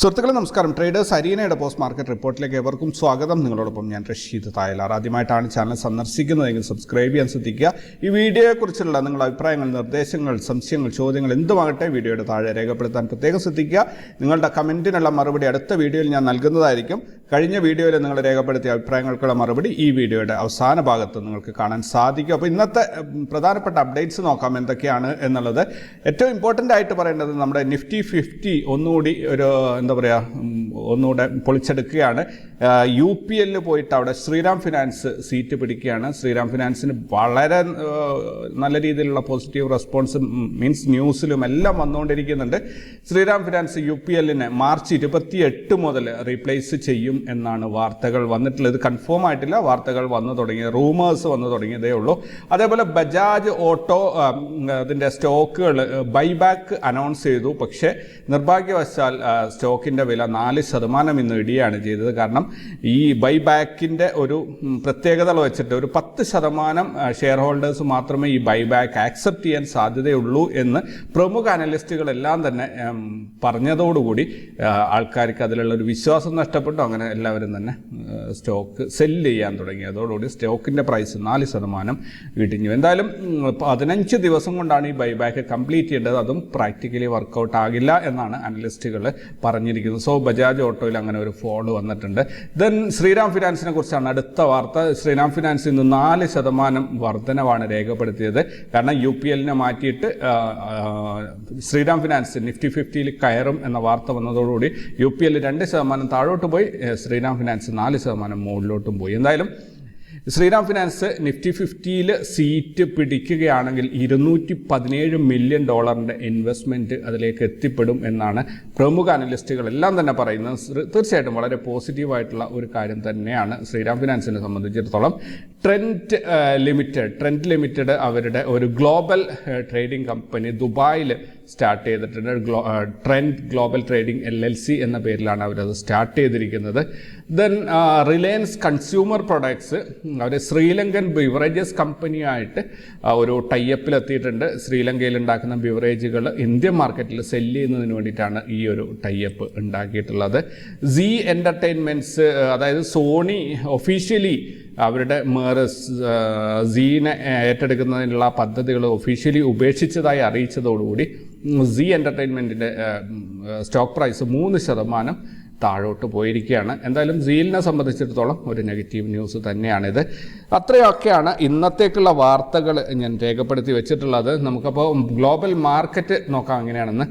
സുഹൃത്തുക്കളെ നമസ്കാരം. Traders അരീനയുടെ post market റിപ്പോർട്ടിലേക്ക് എവർക്കും സ്വാഗതം. നിങ്ങളോടൊപ്പം ഞാൻ റഷീദ് തായലാർ. ആദ്യമായിട്ടാണ് ചാനൽ സന്ദർശിക്കുന്നതെങ്കിൽ സബ്സ്ക്രൈബ് ചെയ്യാൻ ശ്രദ്ധിക്കുക. ഈ വീഡിയോയെക്കുറിച്ചുള്ള നിങ്ങളുടെ അഭിപ്രായങ്ങൾ നിർദ്ദേശങ്ങൾ സംശയങ്ങൾ ചോദ്യങ്ങൾ എന്തുമാകട്ടെ വീഡിയോയുടെ താഴെ രേഖപ്പെടുത്താൻ പ്രത്യേകം ശ്രദ്ധിക്കുക. നിങ്ങളുടെ കമന്റിനുള്ള മറുപടി അടുത്ത വീഡിയോയിൽ ഞാൻ നൽകുന്നതായിരിക്കും. കഴിഞ്ഞ വീഡിയോയിൽ നിങ്ങൾ രേഖപ്പെടുത്തിയ അഭിപ്രായങ്ങൾക്കുള്ള മറുപടി ഈ വീഡിയോയുടെ അവസാന ഭാഗത്ത് നിങ്ങൾക്ക് കാണാൻ സാധിക്കും. അപ്പോൾ ഇന്നത്തെ പ്രധാനപ്പെട്ട അപ്ഡേറ്റ്സ് നോക്കാം എന്തൊക്കെയാണ് എന്നുള്ളത്. ഏറ്റവും ഇമ്പോർട്ടന്റ് ആയിട്ട് പറയേണ്ടത് നമ്മുടെ നിഫ്റ്റി ഫിഫ്റ്റി ഒന്നുകൂടി ഒരു എന്താ പറയുക ഒന്നുകൂടെ പൊളിച്ചെടുക്കുകയാണ്. യു പി എല്ലിൽ പോയിട്ട് അവിടെ ശ്രീറാം ഫിനാൻസ് സീറ്റ് പിടിക്കുകയാണ്. ശ്രീറാം ഫിനാൻസിന് വളരെ നല്ല രീതിയിലുള്ള പോസിറ്റീവ് റെസ്പോൺസ് മീൻസ് ന്യൂസിലും എല്ലാം വന്നുകൊണ്ടിരിക്കുന്നുണ്ട്. ശ്രീറാം ഫിനാൻസ് യു പി എല്ലിനെ മാർച്ച് ഇരുപത്തി എട്ട് മുതൽ റീപ്ലേസ് ചെയ്യും. എന്നാണ് വാർത്തകൾ വന്നിട്ടുള്ളത്. ഇത് കൺഫേം ആയിട്ടില്ല. വാർത്തകൾ വന്നു തുടങ്ങി റൂമേഴ്സ് വന്നു തുടങ്ങിയതേ ഉള്ളൂ. അതേപോലെ ബജാജ് ഓട്ടോ അതിന്റെ സ്റ്റോക്കുകൾ ബൈബാക്ക് അനൗൺസ് ചെയ്തു. പക്ഷേ നിർഭാഗ്യവശാൽ സ്റ്റോക്കിന്റെ വില നാല് ശതമാനം ഇന്ന് ഇടിയാണ് ചെയ്തത്. കാരണം ഈ ബൈബാക്കിന്റെ ഒരു പ്രത്യേകത വെച്ചിട്ട് ഒരു പത്ത് ശതമാനം ഷെയർ ഹോൾഡേഴ്സ് മാത്രമേ ഈ ബൈബാക്ക് ആക്സെപ്റ്റ് ചെയ്യാൻ സാധ്യതയുള്ളൂ എന്ന് പ്രമുഖ അനലിസ്റ്റുകളെല്ലാം തന്നെ പറഞ്ഞതോടുകൂടി ആൾക്കാർക്ക് അതിലുള്ള ഒരു വിശ്വാസം നഷ്ടപ്പെട്ടു. അങ്ങനെ എല്ലാവരും തന്നെ സ്റ്റോക്ക് സെല്ല് ചെയ്യാൻ തുടങ്ങി. അതോടുകൂടി സ്റ്റോക്കിന്റെ പ്രൈസ് നാല് ശതമാനം ഇടിഞ്ഞു. എന്തായാലും പതിനഞ്ച് ദിവസം കൊണ്ടാണ് ഈ ബൈബാക്ക് കംപ്ലീറ്റ് ചെയ്യേണ്ടത്. അതും പ്രാക്ടിക്കലി വർക്കൗട്ട് ആകില്ല എന്നാണ് അനലിസ്റ്റുകൾ പറഞ്ഞിരിക്കുന്നത്. സോ ബജാജ് ഓട്ടോയിൽ അങ്ങനെ ഒരു ഫോൾ വന്നിട്ടുണ്ട്. ദെൻ ശ്രീറാം ഫിനാൻസിനെ കുറിച്ചാണ് അടുത്ത വാർത്ത. ശ്രീറാം ഫിനാൻസ് ഇന്ന് നാല് ശതമാനം വർധനവാണ് രേഖപ്പെടുത്തിയത്. കാരണം യു പി എല്ലിനെ മാറ്റിയിട്ട് ശ്രീറാം ഫിനാൻസ് നിഫ്റ്റി ഫിഫ്റ്റിയിൽ കയറും എന്ന വാർത്ത വന്നതോടുകൂടി യു പി എൽ രണ്ട് ശതമാനം താഴോട്ട് പോയി ശ്രീറാം ഫിനാൻസ് നാല് ശതമാനം മുകളിലോട്ടും പോയി. എന്തായാലും ശ്രീറാം ഫിനാൻസ് നിഫ്റ്റി ഫിഫ്റ്റിയിൽ സീറ്റ് പിടിക്കുകയാണെങ്കിൽ ഇരുന്നൂറ്റി പതിനേഴ് മില്യൺ ഡോളറിന്റെ ഇൻവെസ്റ്റ്മെന്റ് അതിലേക്ക് എത്തിപ്പെടും എന്നാണ് പ്രമുഖ അനലിസ്റ്റുകളെല്ലാം തന്നെ പറയുന്നത്. തീർച്ചയായിട്ടും വളരെ പോസിറ്റീവായിട്ടുള്ള ഒരു കാര്യം തന്നെയാണ് ശ്രീറാം ഫിനാൻസിനെ സംബന്ധിച്ചിടത്തോളം ട്രെൻഡ് ലിമിറ്റഡ് ട്രെൻഡ് ലിമിറ്റഡ് അവരുടെ ഒരു ഗ്ലോബൽ ട്രേഡിംഗ് കമ്പനി ദുബായിൽ സ്റ്റാർട്ട് ചെയ്തിട്ടുണ്ട്. Glow trend global trading L L C എന്ന പേരിലാണ് അവരത് സ്റ്റാർട്ട് ചെയ്തിരിക്കുന്നത്. ദെൻ റിലയൻസ് കൺസ്യൂമർ പ്രൊഡക്ട്സ് അവർ ശ്രീലങ്കൻ ബിവറേജസ് കമ്പനിയായിട്ട് ആ, ഒരു ടൈപ്പിലെത്തിയിട്ടുണ്ട് ശ്രീലങ്കയിൽ ഉണ്ടാക്കുന്ന ബിവറേജുകൾ ഇന്ത്യൻ മാർക്കറ്റിൽ സെല്ല് ചെയ്യുന്നതിന് വേണ്ടിയിട്ടാണ് ഈ ഒരു ടൈപ്പ് ഉണ്ടാക്കിയിട്ടുള്ളത്. സി എന്റർടൈൻമെന്റ്സ് അതായത് സോണി ഒഫീഷ്യലി അവരുടെ സീനെ ഏറ്റെടുക്കുന്നതിനുള്ള പദ്ധതികൾ ഒഫീഷ്യലി ഉപേക്ഷിച്ചതായി അറിയിച്ചതോടുകൂടി സി എന്റർടൈൻമെന്റിന്റെ സ്റ്റോക്ക് പ്രൈസ് മൂന്ന് ശതമാനം താഴോട്ട് പോയിരിക്കുകയാണ്. എന്തായാലും സീലിനെ സംബന്ധിച്ചിടത്തോളം ഒരു നെഗറ്റീവ് ന്യൂസ് തന്നെയാണിത്. അത്രയൊക്കെയാണ് ഇന്നത്തേക്കുള്ള വാർത്തകൾ ഞാൻ രേഖപ്പെടുത്തി വെച്ചിട്ടുള്ളത്. നമുക്കപ്പോൾ ഗ്ലോബൽ മാർക്കറ്റ് നോക്കാം എങ്ങനെയാണെന്ന്.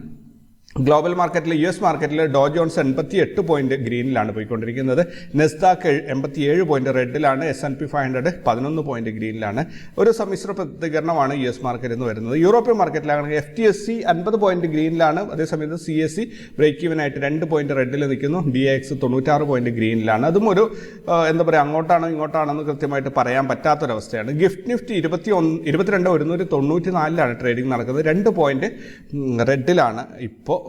ഗ്ലോബൽ മാർക്കറ്റിൽ യു എസ് മാർക്കറ്റിൽ ഡോ ജോൺസ് എൺപത്തി എട്ട് പോയിന്റ് ഗ്രീനിലാണ് പോയിക്കൊണ്ടിരിക്കുന്നത്. നെസ്താക്ക് എൺപത്തി ഏഴ് point റെഡിലാണ്. S N P five hundred പതിനൊന്ന് പോയിന്റ് ഗ്രീനിലാണ്. ഒരു സമ്മിശ്ര പ്രതികരണമാണ് യു എസ് മാർക്കറ്റിൽ നിന്ന് വരുന്നത്. യൂറോപ്യൻ മാർക്കറ്റിലാണെങ്കിൽ എഫ് ടി എസ് സി അൻപത് പോയിന്റ് ഗ്രീനിലാണ്. അതേസമയത്ത് C S C break even ആയിട്ട് രണ്ട് പോയിന്റ് റെഡിൽ നിൽക്കുന്നു. ഡി എക്സ് തൊണ്ണൂറ്റാറ് പോയിന്റ് ഗ്രീനിലാണ്. അതും ഒരു എന്താ പറയുക അങ്ങോട്ടാണോ ഇങ്ങോട്ടാണോ എന്ന് കൃത്യമായിട്ട് പറയാൻ പറ്റാത്തൊരവസ്ഥയാണ്. ഗിഫ്റ്റ് നിഫ്റ്റി ഇരുപത്തി ഒന്ന് ഇരുപത്തിരണ്ട് ഒരുന്നൂറ്റി തൊണ്ണൂറ്റി നാലിലാണ് ട്രേഡിംഗ് നടക്കുന്നത്. രണ്ട് പോയിന്റ് റെഡിലാണ്. ഇപ്പോൾ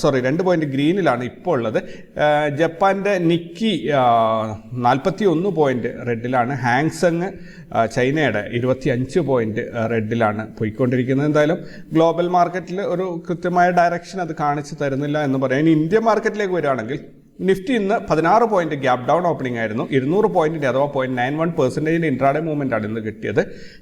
സോറി രണ്ട് പോയിന്റ് ഗ്രീനിലാണ് ഇപ്പോൾ ഉള്ളത് ജപ്പാന്റെ നിക്കി നാൽപ്പത്തി ഒന്ന് പോയിന്റ് റെഡിലാണ്. ഹാങ്സങ് ചൈനയുടെ ഇരുപത്തി അഞ്ച് പോയിന്റ് റെഡിലാണ് പോയിക്കൊണ്ടിരിക്കുന്നത്. എന്തായാലും ഗ്ലോബൽ മാർക്കറ്റിൽ ഒരു കൃത്യമായ ഡയറക്ഷൻ അത് കാണിച്ചു തരുന്നില്ല എന്ന് പറയാം. ഇനി ഇന്ത്യൻ മാർക്കറ്റിലേക്ക് വരികയാണെങ്കിൽ നിഫ്റ്റി ഇന്ന് പതിനാറ് പോയിന്റ് ഗ്യാപ് ഡൗൺ ഓപ്പണിംഗ് ആയിരുന്നു. ഇരുന്നൂറ് പോയിന്റിന്റെ അഥവാ പോയിന്റ് നയൻ വൺ പെർസെന്റേജിന്റെ ഇൻട്രാഡേ മൂവ്മെന്റ് ആണ് ഇന്ന് കിട്ടിയത്.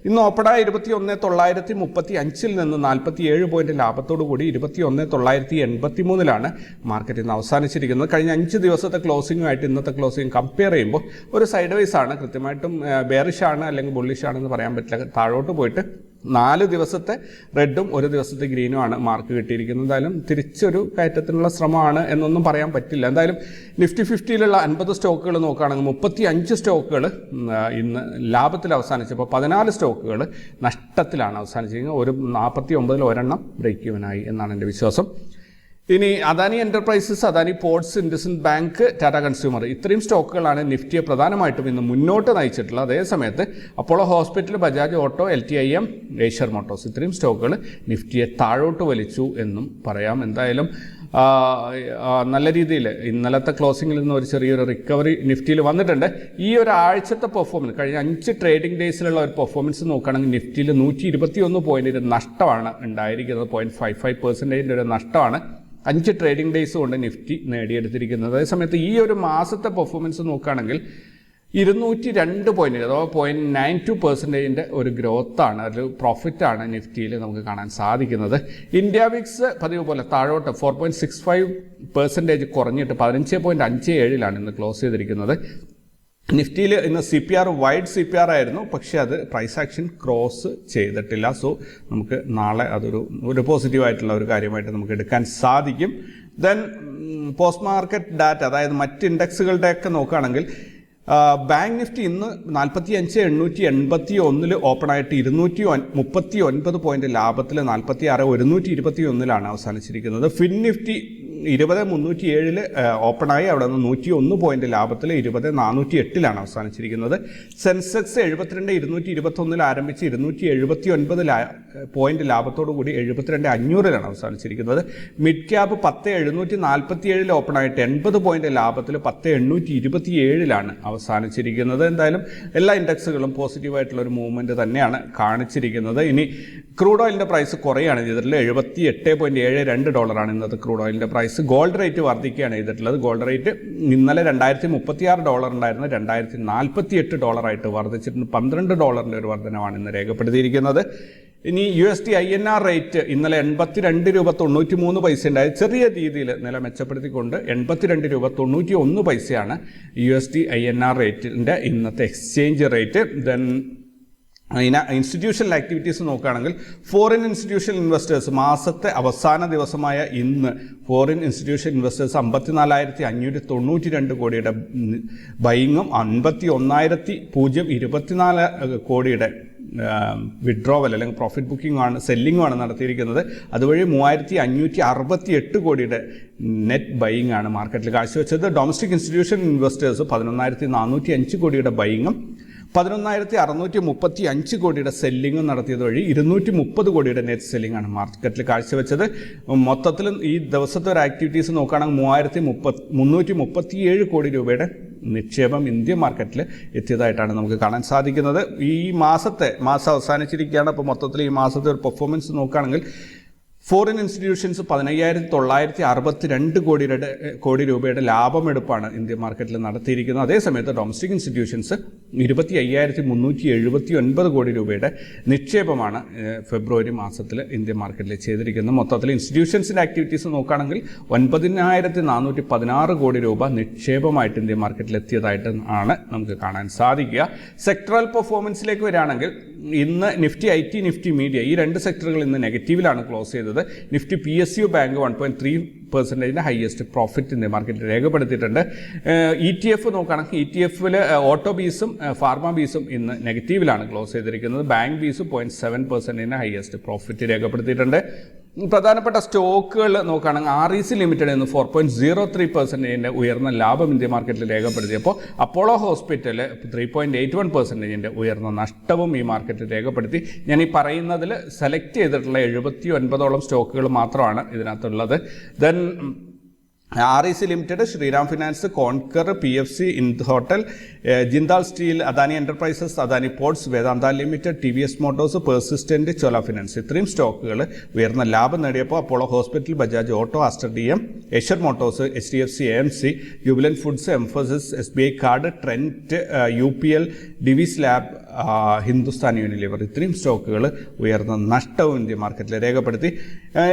ഇന്ന് ഓപ്പണായ ഇരുപത്തി ഒന്ന് തൊള്ളായിരത്തി മുപ്പത്തി അഞ്ചിൽ നിന്ന് നാൽപ്പത്തി ഏഴ് പോയിന്റ് ലാഭത്തോടു കൂടി ഇരുപത്തി ഒന്ന് തൊള്ളായിരത്തി എൺപത്തി മൂന്നിലാണ് മാർക്കറ്റ് ഇന്ന് അവസാനിച്ചിരിക്കുന്നത്. കഴിഞ്ഞ അഞ്ച് ദിവസത്തെ ക്ലോസിംഗുമായിട്ട് ഇന്നത്തെ ക്ലോസിംഗ് കമ്പയർ ചെയ്യുമ്പോൾ ഒരു സൈഡ് വൈസ് ആണ്. കൃത്യമായിട്ടും ബെയറിഷ് ആണ് അല്ലെങ്കിൽ ബുള്ളിഷ് ആണെന്ന് പറയാൻ പറ്റില്ല. താഴോട്ട് പോയിട്ട് നാല് ദിവസത്തെ റെഡും ഒരു ദിവസത്തെ ഗ്രീനുമാണ് മാർക്ക് കിട്ടിയിരിക്കുന്നത്. എന്തായാലും തിരിച്ചൊരു കയറ്റത്തിനുള്ള ശ്രമമാണ് എന്നൊന്നും പറയാൻ പറ്റില്ല. എന്തായാലും നിഫ്റ്റി ഫിഫ്റ്റിയിലുള്ള അൻപത് സ്റ്റോക്കുകൾ നോക്കുകയാണെങ്കിൽ മുപ്പത്തി അഞ്ച് സ്റ്റോക്കുകൾ ഇന്ന് ലാഭത്തിൽ അവസാനിച്ചപ്പോൾ പതിനാല് സ്റ്റോക്കുകൾ നഷ്ടത്തിലാണ് അവസാനിച്ചിരിക്കുന്നത്. ഒരു നാൽപ്പത്തി ഒമ്പതിൽ ഒരെണ്ണം ബ്രേക്ക് ഈവനായി എന്നാണ് എന്റെ വിശ്വാസം. ഇനി Adani enterprises Adani ports IndusInd bank Tata consumer ഇത്രയും സ്റ്റോക്കുകളാണ് നിഫ്റ്റിയെ പ്രധാനമായിട്ടും ഇന്ന് മുന്നോട്ട് നയിച്ചിട്ടുള്ളത്. അതേ സമയത്ത് Apollo hospital Bajaj auto L T I M Eicher motors ഇത്രയും സ്റ്റോക്കുകൾ നിഫ്റ്റിയെ താഴോട്ട് വലിച്ചു എന്നും പറയാം. എന്തായാലും നല്ല രീതിയിൽ ഇന്നലത്തെ ക്ലോസിങ്ങിൽ നിന്ന് ഒരു ചെറിയൊരു റിക്കവറി നിഫ്റ്റിയിൽ വന്നിട്ടുണ്ട്. ഈ ഒരു ആഴ്ചത്തെ പെർഫോമൻസ് കഴിഞ്ഞ അഞ്ച് ട്രേഡിംഗ് ഡേയ്സിലുള്ള ഒരു പെർഫോമൻസ് നോക്കുകയാണെങ്കിൽ നിഫ്റ്റിയിൽ നൂറ്റി ഇരുപത്തി ഒന്ന് പോയിന്റിന്റെ നഷ്ടമാണ് ഉണ്ടായിരിക്കുന്നത്. പോയിന്റ് ഫൈവ് ഫൈവ് പെർസെന്റേജിന്റെ ഒരു നഷ്ടമാണ് അഞ്ച് ട്രേഡിംഗ് ഡേയ്സ് കൊണ്ട് നിഫ്റ്റി നേടിയെടുത്തിരിക്കുന്നത്. അതേസമയത്ത് ഈ ഒരു മാസത്തെ പെർഫോമൻസ് നോക്കുകയാണെങ്കിൽ ഇരുന്നൂറ്റി രണ്ട് പോയിന്റ് അഥവാ പോയിന്റ് നയൻ ടു പെർസെന്റേജിന്റെ ഒരു ഗ്രോത്താണ് ഒരു പ്രോഫിറ്റാണ് നിഫ്റ്റിയിൽ നമുക്ക് കാണാൻ സാധിക്കുന്നത്. ഇന്ത്യ വിക്സ് പതിവ് പോലെ താഴോട്ട് four point six five percentage കുറഞ്ഞിട്ട് പതിനഞ്ച് പോയിന്റ് അഞ്ച് ഏഴിലാണ് ഇന്ന് ക്ലോസ് ചെയ്തിരിക്കുന്നത്. നിഫ്റ്റിയിൽ ഇന്ന് C P R wide C P R ആയിരുന്നു. പക്ഷേ അത് പ്രൈസ് ആക്ഷൻ ക്രോസ് ചെയ്തിട്ടില്ല. സോ നമുക്ക് നാളെ അതൊരു ഒരു പോസിറ്റീവ് ആയിട്ടുള്ള ഒരു കാര്യമായിട്ട് നമുക്ക് എടുക്കാൻ സാധിക്കും. ദെൻ പോസ്റ്റ് മാർക്കറ്റ് ഡാറ്റ അതായത് മറ്റ് ഇൻഡെക്സുകളുടെയൊക്കെ നോക്കുകയാണെങ്കിൽ ബാങ്ക് നിഫ്റ്റി ഇന്ന് നാൽപ്പത്തി അഞ്ച് എണ്ണൂറ്റി എൺപത്തി ഒന്നിൽ ഓപ്പൺ ആയിട്ട് ഇരുന്നൂറ്റി മുപ്പത്തി ഒൻപത് പോയിന്റ് ലാഭത്തിൽ നാൽപ്പത്തി ആറ് ഒരുന്നൂറ്റി ഇരുപത്തി ഒന്നിലാണ് അവസാനിച്ചിരിക്കുന്നത്. ഫിൻ നിഫ്റ്റി ഇരുപത് മുന്നൂറ്റി ഏഴിൽ ഓപ്പണായി അവിടെ നിന്ന് നൂറ്റി ഒന്ന് പോയിന്റ് ലാഭത്തിൽ ഇരുപത് നാനൂറ്റി എട്ടിലാണ് അവസാനിച്ചിരിക്കുന്നത്. സെൻസെക്സ് എഴുപത്തിരണ്ട് ഇരുന്നൂറ്റി ഇരുപത്തൊന്നിൽ ആരംഭിച്ച് ഇരുന്നൂറ്റി എഴുപത്തി ഒൻപത് പോയിന്റ് ലാഭത്തോടു കൂടി എഴുപത്തിരണ്ട് അഞ്ഞൂറിലാണ് അവസാനിച്ചിരിക്കുന്നത്. മിഡ് ക്യാപ് പത്ത് എഴുന്നൂറ്റി നാൽപ്പത്തി ഏഴിൽ ഓപ്പണായിട്ട് എൺപത് പോയിന്റ് ലാഭത്തിൽ പത്ത് എണ്ണൂറ്റി ഇരുപത്തി ഏഴിലാണ് അവസാനിച്ചിരിക്കുന്നത്. എന്തായാലും എല്ലാ ഇൻഡെക്സുകളും പോസിറ്റീവായിട്ടുള്ള ഒരു മൂവ്മെന്റ് തന്നെയാണ് കാണിച്ചിരിക്കുന്നത്. ഇനി ക്രൂഡ് ഓയിലിന്റെ പ്രൈസ് കുറയാണ് ചെയ്തിട്ടുള്ളത്. എഴുപത്തി എട്ട് പോയിന്റ് ഏഴ് രണ്ട് ഡോളറാണ് ഇന്നത്തെ ക്രൂഡ് ഓയിലിന്റെ പ്രൈസ് ഗോൾഡ് റേറ്റ് വർദ്ധിക്കുകയാണ് ചെയ്തിട്ടുള്ളത്. ഗോൾഡ് റേറ്റ് ഇന്നലെ രണ്ടായിരത്തി മുപ്പത്തി ആറ് ഡോളർ ഉണ്ടായിരുന്നത് രണ്ടായിരത്തി നാൽപ്പത്തി എട്ട് ഡോളറായിട്ട് വർദ്ധിച്ചിട്ടുണ്ട്. പന്ത്രണ്ട് ഡോളറിന്റെ ഒരു വർധനമാണ് ഇന്ന് രേഖപ്പെടുത്തിയിരിക്കുന്നത്. ഇനി U S T I N R rate ഇന്നലെ എൺപത്തിരണ്ട് രൂപ തൊണ്ണൂറ്റി മൂന്ന് പൈസ ഉണ്ടായി ചെറിയ രീതിയിൽ നില മെച്ചപ്പെടുത്തിക്കൊണ്ട് എൺപത്തിരണ്ട് രൂപ തൊണ്ണൂറ്റി ഒന്ന് പൈസയാണ് U S T I N R റേറ്റിന്റെ ഇന്നത്തെ exchange rate. Then institutional activities നോക്കുകയാണെങ്കിൽ ഫോറിൻ ഇൻസ്റ്റിറ്റ്യൂഷൻ ഇൻവെസ്റ്റേഴ്സ് മാസത്തെ അവസാന ദിവസമായ ഇന്ന് ഫോറിൻ ഇൻസ്റ്റിറ്റ്യൂഷൻ ഇൻവെസ്റ്റേഴ്സ് അമ്പത്തിനാലായിരത്തി അഞ്ഞൂറ്റി തൊണ്ണൂറ്റി രണ്ട് കോടിയുടെ ബൈങ്ങും അൻപത്തി ഒന്നായിരത്തി പൂജ്യം ഇരുപത്തിനാല് കോടിയുടെ വിഡ്രോവൽ അല്ലെങ്കിൽ പ്രോഫിറ്റ് ബുക്കിംഗ് ആണ് സെല്ലിംഗും ആണ് നടത്തിയിരിക്കുന്നത്. അതുവഴി മൂവായിരത്തി അഞ്ഞൂറ്റി അറുപത്തി എട്ട് കോടിയുടെ നെറ്റ് ബൈയിങ് ആണ് മാർക്കറ്റിൽ കാഴ്ചവെച്ചത്. ഡൊമസ്റ്റിക് ഇൻസ്റ്റിറ്റ്യൂഷൻ ഇൻവെസ്റ്റേഴ്സ് പതിനൊന്നായിരത്തി നാനൂറ്റി അഞ്ച് കോടിയുടെ ബൈയിങ്ങും പതിനൊന്നായിരത്തി അറുന്നൂറ്റി മുപ്പത്തി അഞ്ച് കോടിയുടെ സെല്ലിംഗ് നടത്തിയത് വഴി ഇരുന്നൂറ്റി മുപ്പത് കോടിയുടെ നെറ്റ് സെല്ലിംഗ് ആണ് മാർക്കറ്റിൽ കാഴ്ചവെച്ചത്. മൊത്തത്തിൽ ഈ ദിവസത്തെ ഒരു ആക്ടിവിറ്റീസ് നോക്കുകയാണെങ്കിൽ മൂവായിരത്തി മുപ്പത് മുന്നൂറ്റി മുപ്പത്തിയേഴ് കോടി രൂപയുടെ നിക്ഷേപം ഇന്ത്യൻ മാർക്കറ്റിൽ എത്തിയതായിട്ടാണ് നമുക്ക് കാണാൻ സാധിക്കുന്നത്. ഈ മാസത്തെ മാസം അവസാനിച്ചിരിക്കുകയാണ്. അപ്പോൾ മൊത്തത്തിൽ ഈ മാസത്തെ ഒരു പെർഫോമൻസ് നോക്കുകയാണെങ്കിൽ ഫോറിൻ ഇൻസ്റ്റിറ്റ്യൂഷൻസ് പതിനയ്യായിരത്തി തൊള്ളായിരത്തി അറുപത്തി രണ്ട് കോടിയുടെ കോടി രൂപയുടെ ലാഭമെടുപ്പാണ് ഇന്ത്യൻ മാർക്കറ്റിൽ നടത്തിയിരിക്കുന്നത്. അതേസമയത്ത് ഡൊമസ്റ്റിക് ഇൻസ്റ്റിറ്റ്യൂഷൻസ് ഇരുപത്തി അയ്യായിരത്തി മുന്നൂറ്റി എഴുപത്തി ഒൻപത് കോടി രൂപയുടെ നിക്ഷേപമാണ് ഫെബ്രുവരി മാസത്തിൽ ഇന്ത്യൻ മാർക്കറ്റിൽ ചെയ്തിരിക്കുന്നത്. മൊത്തത്തിൽ ഇൻസ്റ്റിറ്റ്യൂഷൻസിന്റെ ആക്ടിവിറ്റീസ് നോക്കുകയാണെങ്കിൽ ഒൻപതിനായിരത്തി നാനൂറ്റി പതിനാറ് കോടി രൂപ നിക്ഷേപമായിട്ട് ഇന്ത്യൻ മാർക്കറ്റിൽ എത്തിയതായിട്ട് ആണ് നമുക്ക് കാണാൻ സാധിക്കുക. സെക്ടറൽ പെർഫോമൻസിലേക്ക് വരികയാണെങ്കിൽ ഇന്ന് Nifty I T Nifty media ഈ രണ്ട് സെക്ടറുകൾ ഇന്ന് നെഗറ്റീവിലാണ് ക്ലോസ് ചെയ്തത്. Nifty P S U bank one point three പെർസെന്റേജിന്റെ highest profit India മാർക്കറ്റിൽ രേഖപ്പെടുത്തിയിട്ടുണ്ട്. ഇ ടി എഫ് നോക്കുകയാണെങ്കിൽ ഇ ടി എഫിൽ ഓട്ടോ ബീസും ഫാർമ ബീസും ഇന്ന് നെഗറ്റീവിലാണ് ക്ലോസ് ചെയ്തിരിക്കുന്നത്. ബാങ്ക് ബീസ് പോയിന്റ് സെവൻ പെർസെന്റേജിന്റെ ഹയസ്റ്റ് പ്രോഫിറ്റ് രേഖപ്പെടുത്തിയിട്ടുണ്ട്. പ്രധാനപ്പെട്ട സ്റ്റോക്കുകൾ നോക്കുകയാണെങ്കിൽ ആർ ഇ സി ലിമിറ്റഡ് എന്ന് ഫോർ പോയിന്റ് സീറോ ത്രീ പെർസെന്റേജിന്റെ ഉയർന്ന ലാഭം ഇന്ത്യ മാർക്കറ്റിൽ രേഖപ്പെടുത്തിയപ്പോൾ Apollo hospital three point eight one പെർസെന്റേജിന്റെ ഉയർന്ന നഷ്ടവും ഈ മാർക്കറ്റിൽ രേഖപ്പെടുത്തി. ഞാൻ ഈ പറയുന്നതിൽ സെലക്ട് ചെയ്തിട്ടുള്ള എഴുപത്തി ഒൻപതോളം സ്റ്റോക്കുകൾ മാത്രമാണ് ഇതിനകത്തുള്ളത്. Then R E C limited Shriram finance Concor P F C in hotel Jindal steel Adani enterprises Adani ports Vedanta limited T V S motors persistent Chola finance. ഇത്രയും സ്റ്റോക്കുകൾ ഉയർന്ന ലാഭം നേടിയപ്പോൾ Apollo hospital Bajaj auto Aster D M Eicher motors H D F C M C Jubilant foods Mphasis S B I card Trent U P L Divi's lab Hindustan Unilever. ഇത്രയും സ്റ്റോക്കുകൾ ഉയർന്ന നഷ്ടവും India മാർക്കറ്റിൽ രേഖപ്പെടുത്തി.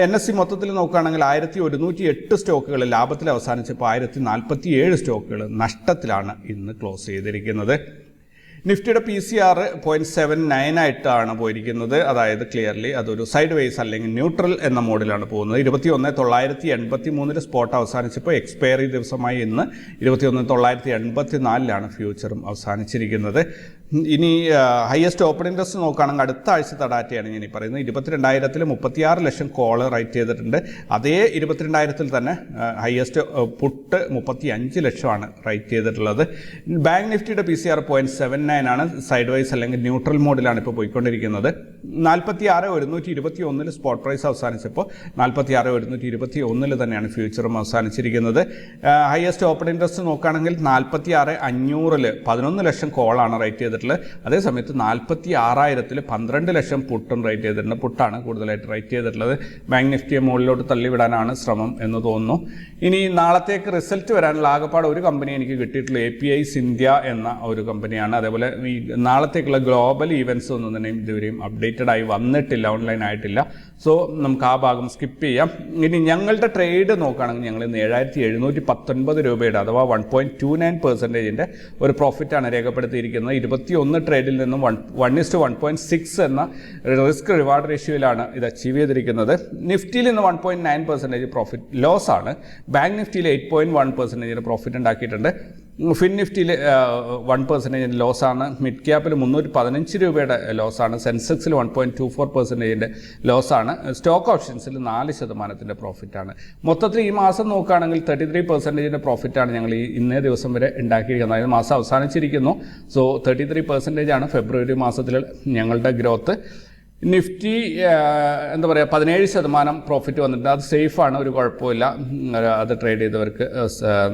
N S C മൊത്തത്തിൽ നോക്കുകയാണെങ്കിൽ ആയിരത്തി ഒരുന്നൂറ്റി എട്ട് സ്റ്റോക്കുകൾ ലാഭത്തിൽ അവസാനിച്ചപ്പോൾ ആയിരത്തി നാൽപ്പത്തി ഏഴ് സ്റ്റോക്കുകൾ നഷ്ടത്തിലാണ് ഇന്ന് ക്ലോസ് ചെയ്തിരിക്കുന്നത്. നിഫ്റ്റിയുടെ P C R point seven nine ആയിട്ടാണ് പോയിരിക്കുന്നത്. അതായത് ക്ലിയർലി അതൊരു സൈഡ് വേസ് അല്ലെങ്കിൽ ന്യൂട്രൽ എന്ന മോഡിലാണ് പോകുന്നത്. ഇരുപത്തി ഒന്ന് തൊള്ളായിരത്തി എൺപത്തി മൂന്നിൽ സ്പോട്ട് അവസാനിച്ചപ്പോൾ എക്സ്പയറി ദിവസമായി ഇന്ന് ഇരുപത്തി ഒന്ന് തൊള്ളായിരത്തി എൺപത്തി നാലിലാണ് ഫ്യൂച്ചറും അവസാനിച്ചിരിക്കുന്നത്. ഇനി ഹയസ്റ്റ് ഓപ്പൺ ഇൻട്രസ്റ്റ് നോക്കുകയാണെങ്കിൽ അടുത്ത ആഴ്ചത്തെ ഡാറ്റയാണ് ഞാൻ ഈ പറയുന്നത്. ഇരുപത്തിരണ്ടായിരത്തിൽ മുപ്പത്തിയാറ് ലക്ഷം കോൾ റൈറ്റ് ചെയ്തിട്ടുണ്ട്. അതേ ഇരുപത്തിരണ്ടായിരത്തിൽ തന്നെ ഹയസ്റ്റ് പുട്ട് മുപ്പത്തി അഞ്ച് ലക്ഷമാണ് റൈറ്റ് ചെയ്തിട്ടുള്ളത്. ബാങ്ക് നിഫ്റ്റിയുടെ P C R point seven nine ആണ് സൈഡ് വൈസ് അല്ലെങ്കിൽ ന്യൂട്രൽ മോഡിലാണ് ഇപ്പോൾ പോയിക്കൊണ്ടിരിക്കുന്നത്. നാൽപ്പത്തി ആറ് ഒരുന്നൂറ്റി ഇരുപത്തി ഒന്നിൽ സ്പോട്ട് പ്രൈസ് അവസാനിച്ചപ്പോൾ നാൽപ്പത്തി ആറ് ഒരുന്നൂറ്റി ഇരുപത്തി ഒന്നിൽ തന്നെയാണ് ഫ്യൂച്ചറും അവസാനിച്ചിരിക്കുന്നത്. ഹയസ്റ്റ് ഓപ്പൺ ഇൻട്രസ്റ്റ് നോക്കുകയാണെങ്കിൽ നാൽപ്പത്തി ആറ് അഞ്ഞൂറിൽ പതിനൊന്ന് ലക്ഷം കോളാണ് റേറ്റ് ചെയ്തിട്ടുള്ളത് അതേസമയത്ത് നാൽപ്പത്തി ആറായിരത്തിൽ പന്ത്രണ്ട് ലക്ഷം പുട്ടും റൈറ്റ് ചെയ്തിട്ടുണ്ട്. പുട്ടാണ് കൂടുതലായിട്ട് റൈറ്റ് ചെയ്തിട്ടുള്ളത്. ബാങ്ക് നിഫ്റ്റിയെ മുകളിലോട്ട് തള്ളിവിടാനാണ് ശ്രമം എന്ന് തോന്നുന്നു. ഇനി നാളത്തേക്ക് റിസൾട്ട് വരാനുള്ള ആകപ്പാട് ഒരു കമ്പനി എനിക്ക് കിട്ടിയിട്ടുള്ള എ പി ഐ സിന്ധ്യ എന്ന ഒരു കമ്പനിയാണ് അതേപോലെ ഈ നാളത്തേക്കുള്ള ഗ്ലോബൽ ഈവൻസ് ഒന്നും തന്നെ ഇതുവരെയും അപ്ഡേറ്റഡ് ആയി വന്നിട്ടില്ല ഓൺലൈൻ ആയിട്ടില്ല. സോ നമുക്ക് ആ ഭാഗം സ്കിപ്പ് ചെയ്യാം. ഇനി ഞങ്ങളുടെ ട്രേഡ് നോക്കുകയാണെങ്കിൽ ഞങ്ങൾ ഇന്ന് ഏഴായിരത്തി എഴുന്നൂറ്റി പത്തൊൻപത് രൂപയുടെ അഥവാ വൺ പോയിന്റ് ടു നയൻ പെർസെന്റേജിന്റെ ഒരു പ്രോഫിറ്റാണ് രേഖപ്പെടുത്തിയിരിക്കുന്നത്. ഇരുപത്തി ഒന്ന് ട്രേഡിൽ നിന്നും one one is to one point six എന്ന റിസ്ക് റിവാർഡ് റേഷ്യോയിലാണ് ഇത് അച്ചീവ് ചെയ്തിരിക്കുന്നത്. നിഫ്റ്റിയിൽ നിന്ന് one point nine percentage profit loss ആണ്. ബാങ്ക് നിഫ്റ്റിയിൽ എയ്റ്റ് പോയിന്റ് വൺ പെർസെന്റേജിന്റെ പ്രോഫിറ്റ് ഉണ്ടാക്കിയിട്ടുണ്ട്. ഫിൻ നിഫ്റ്റിയിൽ വൺ പെർസെന്റേജിന്റെ ലോസാണ് മിഡ് ക്യാപ്പിൽ മുന്നൂറ്റി പതിനഞ്ച് രൂപയുടെ ലോസാണ് സെൻസെക്സിൽ വൺ പോയിന്റ് ടു ഫോർ പെർസെന്റേജിന്റെ ലോസാണ് സ്റ്റോക്ക് ഓപ്ഷൻസിൽ നാല് ശതമാനത്തിന്റെ പ്രോഫിറ്റാണ് മൊത്തത്തിൽ ഈ മാസം നോക്കുകയാണെങ്കിൽ തേർട്ടി ത്രീ പെർസെന്റേജിന്റെ പ്രോഫിറ്റാണ് ഞങ്ങൾ ഈ ഇന്നേ ദിവസം വരെ ഉണ്ടാക്കിയിരിക്കുന്നത്. അതായത് മാസം അവസാനിച്ചിരിക്കുന്നു. സോ തേർട്ടി ത്രീ പെർസെന്റേജ് ആണ് ഫെബ്രുവരി മാസത്തിൽ ഞങ്ങളുടെ ഗ്രോത്ത് നിഫ്റ്റി എന്താ പറയുക പതിനേഴ് ശതമാനം പ്രോഫിറ്റ് വന്നിട്ടുണ്ട്. അത് സേഫാണ് ഒരു കുഴപ്പമില്ല. അത് ട്രേഡ് ചെയ്തവർക്ക്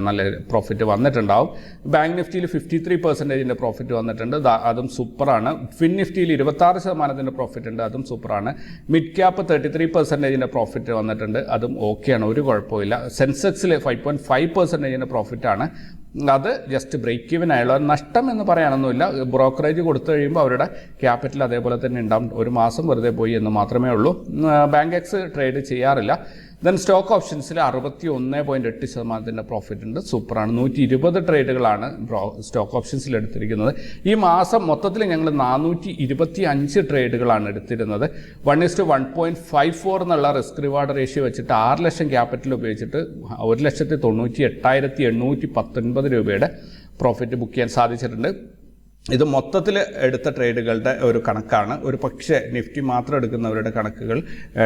നല്ല പ്രോഫിറ്റ് വന്നിട്ടുണ്ടാവും. ബാങ്ക് നിഫ്റ്റിയിൽ ഫിഫ്റ്റി ത്രീ പെർസെന്റേജിന്റെ പ്രോഫിറ്റ് വന്നിട്ടുണ്ട്. അതും സൂപ്പറാണ് ഫിൻ നിഫ്റ്റിയിൽ ഇരുപത്താറ് ശതമാനത്തിന്റെ പ്രോഫിറ്റ് ഉണ്ട് അതും സൂപ്പറാണ് മിഡ് ക്യാപ്പ് തേർട്ടി ത്രീ പെർസെന്റേജിന്റെ പ്രോഫിറ്റ് വന്നിട്ടുണ്ട് അതും ഓക്കെയാണ് ഒരു കുഴപ്പമില്ല. സെൻസെക്സിൽ ഫൈവ് പോയിന്റ് ഫൈവ് പെർസെന്റേജിന്റെ പ്രോഫിറ്റാണ് അത് ജസ്റ്റ് ബ്രേക്ക് ഈവൻ ആയുള്ള. നഷ്ടം എന്ന് പറയാനൊന്നുമില്ല. ബ്രോക്കറേജ് കൊടുത്തു കഴിയുമ്പോൾ അവരുടെ ക്യാപിറ്റൽ അതേപോലെ തന്നെ ഉണ്ടാവും. ഒരു മാസം വെറുതെ പോയി എന്ന് മാത്രമേ ഉള്ളൂ. ബാങ്ക് എക്സ് ട്രേഡ് ചെയ്യാറില്ല. ദെൻ സ്റ്റോക്ക് ഓപ്ഷൻസിൽ അറുപത്തി ഒന്ന് പോയിന്റ് എട്ട് ശതമാനത്തിന്റെ പ്രോഫിറ്റ് ഉണ്ട്. സൂപ്പറാണ് നൂറ്റി ഇരുപത് ട്രേഡുകളാണ് സ്റ്റോക്ക് ഓപ്ഷൻസിൽ എടുത്തിരിക്കുന്നത്. ഈ മാസം മൊത്തത്തിൽ ഞങ്ങൾ നാനൂറ്റി ഇരുപത്തി അഞ്ച് ട്രേഡുകളാണ് എടുത്തിരുന്നത് one is to one point five four എന്നുള്ള റിസ്ക് റിവാർഡ് റേഷ്യോ വെച്ചിട്ട് ആറ് ലക്ഷം ക്യാപിറ്റൽ ഉപയോഗിച്ചിട്ട് ഒരു ലക്ഷത്തി തൊണ്ണൂറ്റി എട്ടായിരത്തി എണ്ണൂറ്റി പത്തൊൻപത് രൂപയുടെ പ്രോഫിറ്റ് ബുക്ക് ചെയ്യാൻ സാധിച്ചിട്ടുണ്ട്. ഇത് മൊത്തത്തിൽ എടുത്ത ട്രേഡുകളുടെ ഒരു കണക്കാണ്. ഒരു പക്ഷേ നിഫ്റ്റി മാത്രം എടുക്കുന്നവരുടെ കണക്കുകൾ